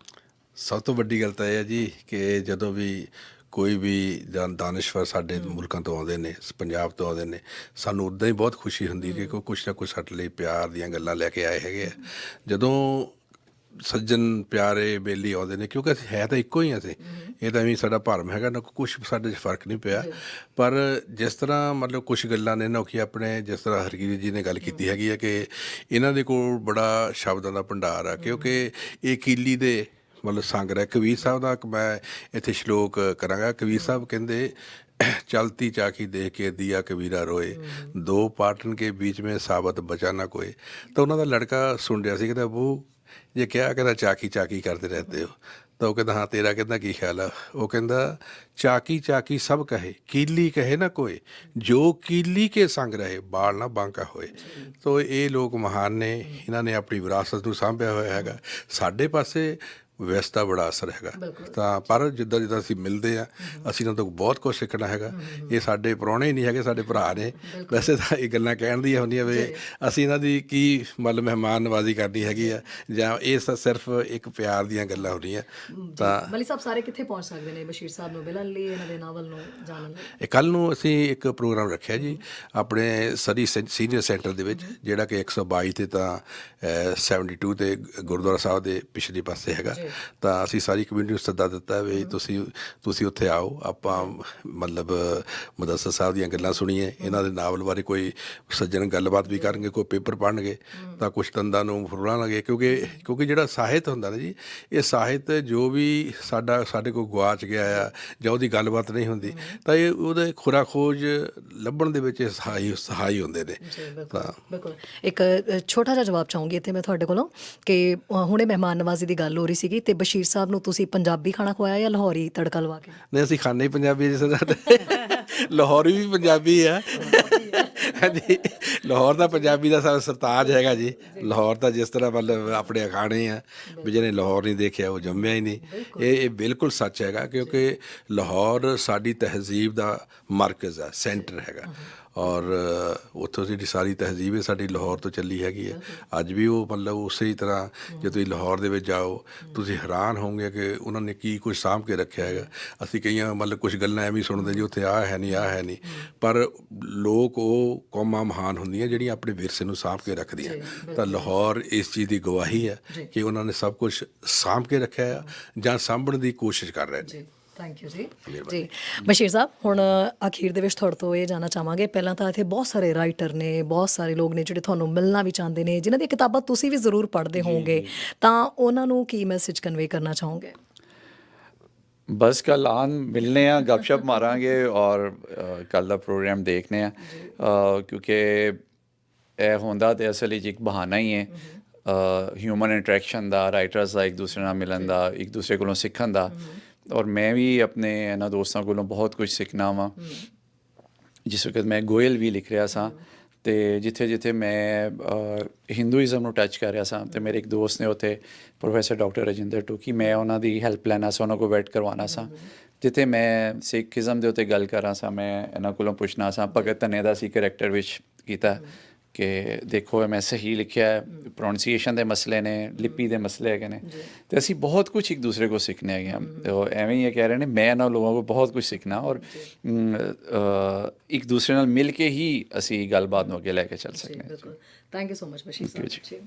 ਸਭ ਤੋਂ ਵੱਡੀ ਗੱਲ ਤਾਂ ਇਹ ਹੈ ਜੀ ਕਿ ਜਦੋਂ ਵੀ ਕੋਈ ਵੀ ਦਾਨ- ਦਾਨਿਸ਼ਵਰ ਸਾਡੇ ਮੁਲਕਾਂ ਤੋਂ ਆਉਂਦੇ ਨੇ ਪੰਜਾਬ ਤੋਂ ਆਉਂਦੇ ਨੇ ਸਾਨੂੰ ਉਦਾਂ ਹੀ ਬਹੁਤ ਖੁਸ਼ੀ ਹੁੰਦੀ ਕਿ ਕੋਈ ਕੁਛ ਨਾ ਕੁਛ ਸਾਡੇ ਲਈ ਪਿਆਰ ਦੀਆਂ ਗੱਲਾਂ ਲੈ ਕੇ ਆਏ ਹੈਗੇ ਆ। ਜਦੋਂ ਸੱਜਣ ਪਿਆਰੇ ਬੇਲੀ ਆਉਂਦੇ ਨੇ ਕਿਉਂਕਿ ਅਸੀਂ ਹੈ ਤਾਂ ਇੱਕੋ ਹੀ ਅਸੀਂ ਇਹ ਤਾਂ ਵੀ ਸਾਡਾ ਭਰਮ ਹੈਗਾ ਨਾ ਕੁਝ ਸਾਡੇ 'ਚ ਫ਼ਰਕ ਨਹੀਂ ਪਿਆ। ਪਰ ਜਿਸ ਤਰ੍ਹਾਂ ਮਤਲਬ ਕੁਝ ਗੱਲਾਂ ਨੇ ਨਾ ਕਿ ਆਪਣੇ ਜਿਸ ਤਰ੍ਹਾਂ ਹਰਗੀਤ ਜੀ ਨੇ ਗੱਲ ਕੀਤੀ ਹੈਗੀ ਹੈ ਕਿ ਇਹਨਾਂ ਦੇ ਕੋਲ ਬੜਾ ਸ਼ਬਦਾਂ ਦਾ ਭੰਡਾਰ ਆ ਕਿਉਂਕਿ ਇਹ ਕੀਲੀ ਦੇ ਮਤਲਬ ਸੰਗ ਰਿਹਾ ਕਬੀਰ ਸਾਹਿਬ ਦਾ ਇੱਕ ਮੈਂ ਇੱਥੇ ਸ਼ਲੋਕ ਕਰਾਂਗਾ ਕਬੀਰ ਸਾਹਿਬ ਕਹਿੰਦੇ ਚਲਤੀ ਚਾਕੀ ਦੇਖ ਕੇ ਦਿਆ ਕਬੀਰਾ ਰੋਏ ਦੋ ਪਾਟਨ ਕੇ बीच में ਸਾਬਤ ਬਚਾ ਨਾ ਕੋਏ ਤਾਂ ਉਹਨਾਂ ਦਾ ਲੜਕਾ ਸੁਣ ਰਿਹਾ ਸੀ ਕਹਿੰਦਾ ਉਹ ਇਹ ਕਿਹਾ ਕਹਿੰਦਾ ਚਾਕੀ ਚਾਕੀ ਕਰਦੇ ਰਹਤੇ ਹੋ ਤਾਂ ਉਹ ਕਹਿੰਦਾ ਹਾਂ ਤੇਰਾ ਕਹਿੰਦਾ ਕੀ ਖਿਆਲ ਆ ਉਹ ਕਹਿੰਦਾ ਚਾਕੀ ਚਾਕੀ ਸਭ ਕਹੇ ਕੀਲੀ ਕਹੇ ਨਾ ਕੋਏ ਜੋ ਕੀਲੀ ਕੇ ਸੰਗ ਰਹੇ ਬਾਲ ਨਾ ਬਾਂਕਾ ਹੋਏ ਤੋ ਇਹ ਲੋਕ ਮਹਾਨ ਨੇ ਇਹਨਾਂ ਨੇ ਆਪਣੀ ਵਿਰਾਸਤ ਨੂੰ ਸਾਂਭਿਆ ਹੋਇਆ ਹੈਗਾ ਸਾਡੇ ਪਾਸੇ ਵੈਸੇ ਤਾਂ ਬੜਾ ਅਸਰ ਹੈਗਾ। ਤਾਂ ਪਰ ਜਿੱਦਾਂ ਜਿੱਦਾਂ ਅਸੀਂ ਮਿਲਦੇ ਆ ਅਸੀਂ ਇਹਨਾਂ ਤੋਂ ਬਹੁਤ ਕੁਝ ਸਿੱਖਣਾ ਹੈਗਾ। ਇਹ ਸਾਡੇ ਪ੍ਰਾਹੁਣੇ ਹੀ ਨਹੀਂ ਹੈਗੇ ਸਾਡੇ ਭਰਾ ਨੇ। ਵੈਸੇ ਤਾਂ ਇਹ ਗੱਲਾਂ ਕਹਿਣ ਦੀਆਂ ਹੁੰਦੀਆਂ ਵੀ ਅਸੀਂ ਇਹਨਾਂ ਦੀ ਕੀ ਮਤਲਬ ਮਹਿਮਾਨ ਨਵਾਜ਼ੀ ਕਰਨੀ ਹੈਗੀ ਆ ਜਾਂ ਇਹ ਸਿਰਫ ਇੱਕ ਪਿਆਰ ਦੀਆਂ ਗੱਲਾਂ ਹੁੰਦੀਆਂ। ਤਾਂ ਮਲੀ ਸਾਹਿਬ ਸਾਰੇ ਕਿੱਥੇ ਪਹੁੰਚ ਸਕਦੇ ਨੇ ਬਸ਼ੀਰ ਸਾਹਿਬ ਨੂੰ ਮਿਲਣ ਲਈ ਇਹਨਾਂ ਦੇ ਨਾਵਲ ਨੂੰ ਜਾਣਨ ਲਈ? ਇਹ ਕੱਲ ਨੂੰ ਅਸੀਂ ਇੱਕ ਪ੍ਰੋਗਰਾਮ ਰੱਖਿਆ ਜੀ ਆਪਣੇ ਸਰੀ ਸੀਨੀਅਰ ਸੈਂਟਰ ਦੇ ਵਿੱਚ ਜਿਹੜਾ ਕਿ 122 ਤੇ ਤਾਂ ਅਹ, 72 ਤੇ ਗੁਰਦੁਆਰਾ ਸਾਹਿਬ ਦੇ ਪਿਛਲੇ ਪਾਸੇ ਹੈਗਾ। ਤਾਂ ਅਸੀਂ ਸਾਰੀ ਕਮਿਊਨਿਟੀ ਨੂੰ ਸੱਦਾ ਦਿੱਤਾ ਵੀ ਤੁਸੀਂ ਤੁਸੀਂ ਉੱਥੇ ਆਓ ਆਪਾਂ ਮਤਲਬ ਮੁਦੱਸਰ ਸਾਹਿਬ ਦੀਆਂ ਗੱਲਾਂ ਸੁਣੀਏ ਇਹਨਾਂ ਦੇ ਨਾਵਲ ਬਾਰੇ ਕੋਈ ਸੱਜਣ ਗੱਲਬਾਤ ਵੀ ਕਰਨਗੇ ਕੋਈ ਪੇਪਰ ਪੜ੍ਹਨਗੇ ਤਾਂ ਕੁਝ ਦੰਦਾਂ ਨੂੰ ਫੁਰਲਾਣਗੇ ਕਿਉਂਕਿ ਕਿਉਂਕਿ ਜਿਹੜਾ ਸਾਹਿਤ ਹੁੰਦਾ ਨਾ ਜੀ ਇਹ ਸਾਹਿਤ ਜੋ ਵੀ ਸਾਡਾ ਸਾਡੇ ਕੋਲ ਗਵਾਚ ਗਿਆ ਆ ਜਾਂ ਉਹਦੀ ਗੱਲਬਾਤ ਨਹੀਂ ਹੁੰਦੀ ਤਾਂ ਇਹ ਉਹਦੇ ਖੁਰਾ ਖੋਜ ਲੱਭਣ ਦੇ ਵਿੱਚ ਇਹ ਸਹਾਈ ਸਹਾਈ ਹੁੰਦੇ ਨੇ। ਤਾਂ ਬਿਲਕੁਲ। ਇੱਕ ਛੋਟਾ ਜਿਹਾ ਜਵਾਬ ਚਾਹੂੰਗੀ ਇੱਥੇ ਮੈਂ ਤੁਹਾਡੇ ਕੋਲੋਂ ਕਿ ਹੁਣੇ ਮਹਿਮਾਨ ਨਵਾਜ਼ੀ ਦੀ ਗੱਲ ਹੋ ਰਹੀ ਸੀਗੀ ਤੇ ਬਸ਼ੀਰ ਸਾਹਿਬ ਨੂੰ ਤੁਸੀਂ ਪੰਜਾਬੀ ਖਾਣਾ ਖਵਾਇਆ ਜਾਂ ਲਾਹੌਰੀ ਤੜਕਾ ਲਵਾ ਕੇ? ਨਹੀਂ ਅਸੀਂ ਖਾਣੇ ਹੀ ਪੰਜਾਬੀ ਜਿਸ ਦਾ ਲਾਹੌਰੀ ਵੀ ਪੰਜਾਬੀ ਆ। ਹਾਂਜੀ ਲਾਹੌਰ ਦਾ ਪੰਜਾਬੀ ਦਾ ਸਾਰਾ ਸਰਤਾਜ ਹੈਗਾ ਜੀ। ਲਾਹੌਰ ਤਾਂ ਜਿਸ ਤਰ੍ਹਾਂ ਮਤਲਬ ਆਪਣੇ ਅਖਾਣੇ ਆ ਵੀ ਜਿਹਨੇ ਲਾਹੌਰ ਨਹੀਂ ਦੇਖਿਆ ਉਹ ਜੰਮਿਆ ਹੀ ਨਹੀਂ। ਇਹ ਇਹ ਬਿਲਕੁਲ ਸੱਚ ਹੈਗਾ ਕਿਉਂਕਿ ਲਾਹੌਰ ਸਾਡੀ ਤਹਿਜ਼ੀਬ ਦਾ ਮਰਕਜ਼ ਹੈ ਸੈਂਟਰ ਹੈਗਾ। ਔਰ ਉੱਥੋਂ ਜਿਹੜੀ ਸਾਰੀ ਤਹਿਜ਼ੀਬ ਹੈ ਸਾਡੀ ਲਾਹੌਰ ਤੋਂ ਚੱਲੀ ਹੈਗੀ ਹੈ। ਅੱਜ ਵੀ ਉਹ ਮਤਲਬ ਉਸੇ ਹੀ ਤਰ੍ਹਾਂ ਜੇ ਤੁਸੀਂ ਲਾਹੌਰ ਦੇ ਵਿੱਚ ਜਾਓ ਤੁਸੀਂ ਹੈਰਾਨ ਹੋਵੋਗੇ ਕਿ ਉਹਨਾਂ ਨੇ ਕੀ ਕੁਝ ਸਾਂਭ ਕੇ ਰੱਖਿਆ ਹੈਗਾ। ਅਸੀਂ ਕਈਆਂ ਮਤਲਬ ਕੁਝ ਗੱਲਾਂ ਐਵੇਂ ਸੁਣਦੇ ਜੀ ਉੱਥੇ ਆਹ ਹੈ ਨਹੀਂ ਆਹ ਹੈ ਨਹੀਂ। ਪਰ ਲੋਕ ਉਹ ਕੌਮਾਂ ਮਹਾਨ ਹੁੰਦੀਆਂ ਜਿਹੜੀਆਂ ਆਪਣੇ ਵਿਰਸੇ ਨੂੰ ਸਾਂਭ ਕੇ ਰੱਖਦੀਆਂ। ਤਾਂ ਲਾਹੌਰ ਇਸ ਚੀਜ਼ ਦੀ ਗਵਾਹੀ ਹੈ ਕਿ ਉਹਨਾਂ ਨੇ ਸਭ ਕੁਝ ਸਾਂਭ ਕੇ ਰੱਖਿਆ ਜਾਂ ਸਾਂਭਣ ਦੀ ਕੋਸ਼ਿਸ਼ ਕਰ ਰਹੇ ਨੇ। ਥੈਂਕ ਯੂ ਜੀ। ਜੀ ਬਸ਼ੀਰ ਸਾਹਿਬ ਹੁਣ ਅਖੀਰ ਦੇ ਵਿੱਚ ਤੁਹਾਡੇ ਤੋਂ ਇਹ ਜਾਨਣਾ ਚਾਹਾਂਗੇ। ਪਹਿਲਾਂ ਤਾਂ ਇੱਥੇ ਬਹੁਤ ਸਾਰੇ ਰਾਈਟਰ ਨੇ ਬਹੁਤ ਸਾਰੇ ਲੋਕ ਨੇ ਜਿਹੜੇ ਤੁਹਾਨੂੰ ਮਿਲਣਾ ਵੀ ਚਾਹੁੰਦੇ ਨੇ ਜਿਨ੍ਹਾਂ ਦੀਆਂ ਕਿਤਾਬਾਂ ਤੁਸੀਂ ਵੀ ਜ਼ਰੂਰ ਪੜ੍ਹਦੇ ਹੋਵੋਗੇ। ਤਾਂ ਉਹਨਾਂ ਨੂੰ ਕੀ ਮੈਸੇਜ ਕਨਵੇ ਕਰਨਾ ਚਾਹੋਗੇ? ਬਸ ਕੱਲ ਆਨ ਮਿਲਨੇ ਆ ਗੱਪਸ਼ਪ ਮਾਰਾਂਗੇ ਔਰ ਕੱਲ ਦਾ ਪ੍ਰੋਗਰਾਮ ਦੇਖਨੇ ਆ। ਕਿਉਂਕਿ ਇਹ ਹੁੰਦਾ ਤੇ ਅਸਲ ਵਿੱਚ ਇੱਕ ਬਹਾਨਾ ਹੀ ਹੈ। ਹਿਊਮਨ ਇੰਟਰੈਕਸ਼ਨ ਦਾ ਰਾਈਟਰਸ ਦਾ ਇੱਕ ਦੂਸਰੇ ਨਾਲ ਮਿਲਣ ਦਾ ਇੱਕ ਦੂਸਰੇ ਕੋਲੋਂ ਸਿੱਖਣ ਦਾ। ਔਰ ਮੈਂ ਵੀ ਆਪਣੇ ਇਹਨਾਂ ਦੋਸਤਾਂ ਕੋਲੋਂ ਬਹੁਤ ਕੁਝ ਸਿੱਖਣਾ ਵਾਂ ਜਿਸ ਵਕਤ ਮੈਂ ਗੋਇਲ ਵੀ ਲਿਖ ਰਿਹਾ ਸਾਂ ਤੇ ਜਿੱਥੇ ਜਿੱਥੇ ਮੈਂ ਹਿੰਦੂਇਜ਼ਮ ਨੂੰ ਟੱਚ ਕਰ ਰਿਹਾ ਸਾਂ ਤੇ ਮੇਰੇ ਇੱਕ ਦੋਸਤ ਨੇ ਉੱਥੇ ਪ੍ਰੋਫੈਸਰ ਡਾਕਟਰ ਰਜਿੰਦਰ ਟੋਕੀ ਮੈਂ ਉਹਨਾਂ ਦੀ ਹੈਲਪ ਲੈਣਾ ਸਾਂ ਉਹਨਾਂ ਕੋਲ ਵੈਟ ਕਰਵਾਉਣਾ ਸਾਂ ਜਿੱਥੇ ਮੈਂ ਸਿੱਖੀਜ਼ਮ ਦੇ ਉੱਤੇ ਗੱਲ ਕਰਾਂ ਸਾਂ ਮੈਂ ਇਹਨਾਂ ਕੋਲੋਂ ਪੁੱਛਣਾ ਸਾਂ ਭਗਤ ਧੰਨੇ ਦਾ ਸੀ ਕਰੈਕਟਰ ਵਿੱਚ ਕੀਤਾ ਕਿ ਦੇਖੋ ਮੈਂ ਸਹੀ ਲਿਖਿਆ ਹੈ ਪ੍ਰੋਨਾਂਸੀਏਸ਼ਨ ਦੇ ਮਸਲੇ ਨੇ ਲਿਪੀ ਦੇ ਮਸਲੇ ਹੈਗੇ ਨੇ। ਤੇ ਅਸੀਂ ਬਹੁਤ ਕੁਝ ਇੱਕ ਦੂਸਰੇ ਕੋਲ ਸਿੱਖਨੇ ਹੈਗੇ ਹਾਂ। ਤੇ ਉਹ ਐਵੇਂ ਹੀ ਇਹ ਕਹਿ ਰਹੇ ਨੇ ਮੈਂ ਇਹਨਾਂ ਲੋਕਾਂ ਕੋਲ ਬਹੁਤ ਕੁਝ ਸਿੱਖਣਾ ਔਰ ਇੱਕ ਦੂਸਰੇ ਨਾਲ ਮਿਲ ਕੇ ਹੀ ਅਸੀਂ ਗੱਲਬਾਤ ਨੂੰ ਅੱਗੇ ਲੈ ਕੇ ਚੱਲ ਸਕਦੇ ਹਾਂ। ਬਿਲਕੁਲ। Thank you so much Bashir sahib ji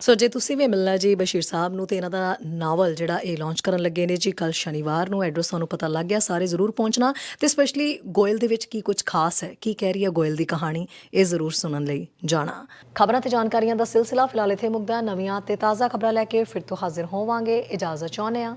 so ਜੇ ਤੁਸੀਂ ਵੀ ਮਿਲਣਾ ਜੀ ਬਸ਼ੀਰ ਸਾਹਿਬ ਨੂੰ ਤੇ ਇਹਨਾਂ ਦਾ ਨਾਵਲ ਜਿਹੜਾ ਇਹ ਲਾਂਚ ਕਰਨ ਲੱਗੇ ਨੇ ਜੀ ਕੱਲ ਸ਼ਨੀਵਾਰ ਨੂੰ ਐਡਰੈਸ ਤੁਹਾਨੂੰ ਪਤਾ ਲੱਗ ਗਿਆ ਸਾਰੇ ਜ਼ਰੂਰ ਪਹੁੰਚਣਾ। ਤੇ ਸਪੈਸ਼ਲੀ ਗੋਇਲ ਦੇ ਵਿੱਚ ਕੀ ਕੁਝ ਖਾਸ ਹੈ ਕੀ ਕਹਿ ਰਹੀ ਹੈ ਗੋਇਲ ਦੀ ਕਹਾਣੀ ਇਹ ਜ਼ਰੂਰ ਸੁਣਨ ਲਈ ਜਾਣਾ। ਖਬਰਾਂ ਤੇ ਜਾਣਕਾਰੀਆਂ ਦਾ ਸਿਲਸਿਲਾ ਫਿਲਹਾਲ ਇੱਥੇ ਮੁੱਕਦਾ। ਨਵੀਆਂ ਤੇ ਤਾਜ਼ਾ ਖਬਰਾਂ ਲੈ ਕੇ ਫਿਰ ਤੋਂ ਹਾਜ਼ਰ ਹੋਵਾਂਗੇ। ਇਜਾਜ਼ਤ ਚਾਹੁੰਦੇ ਹਾਂ।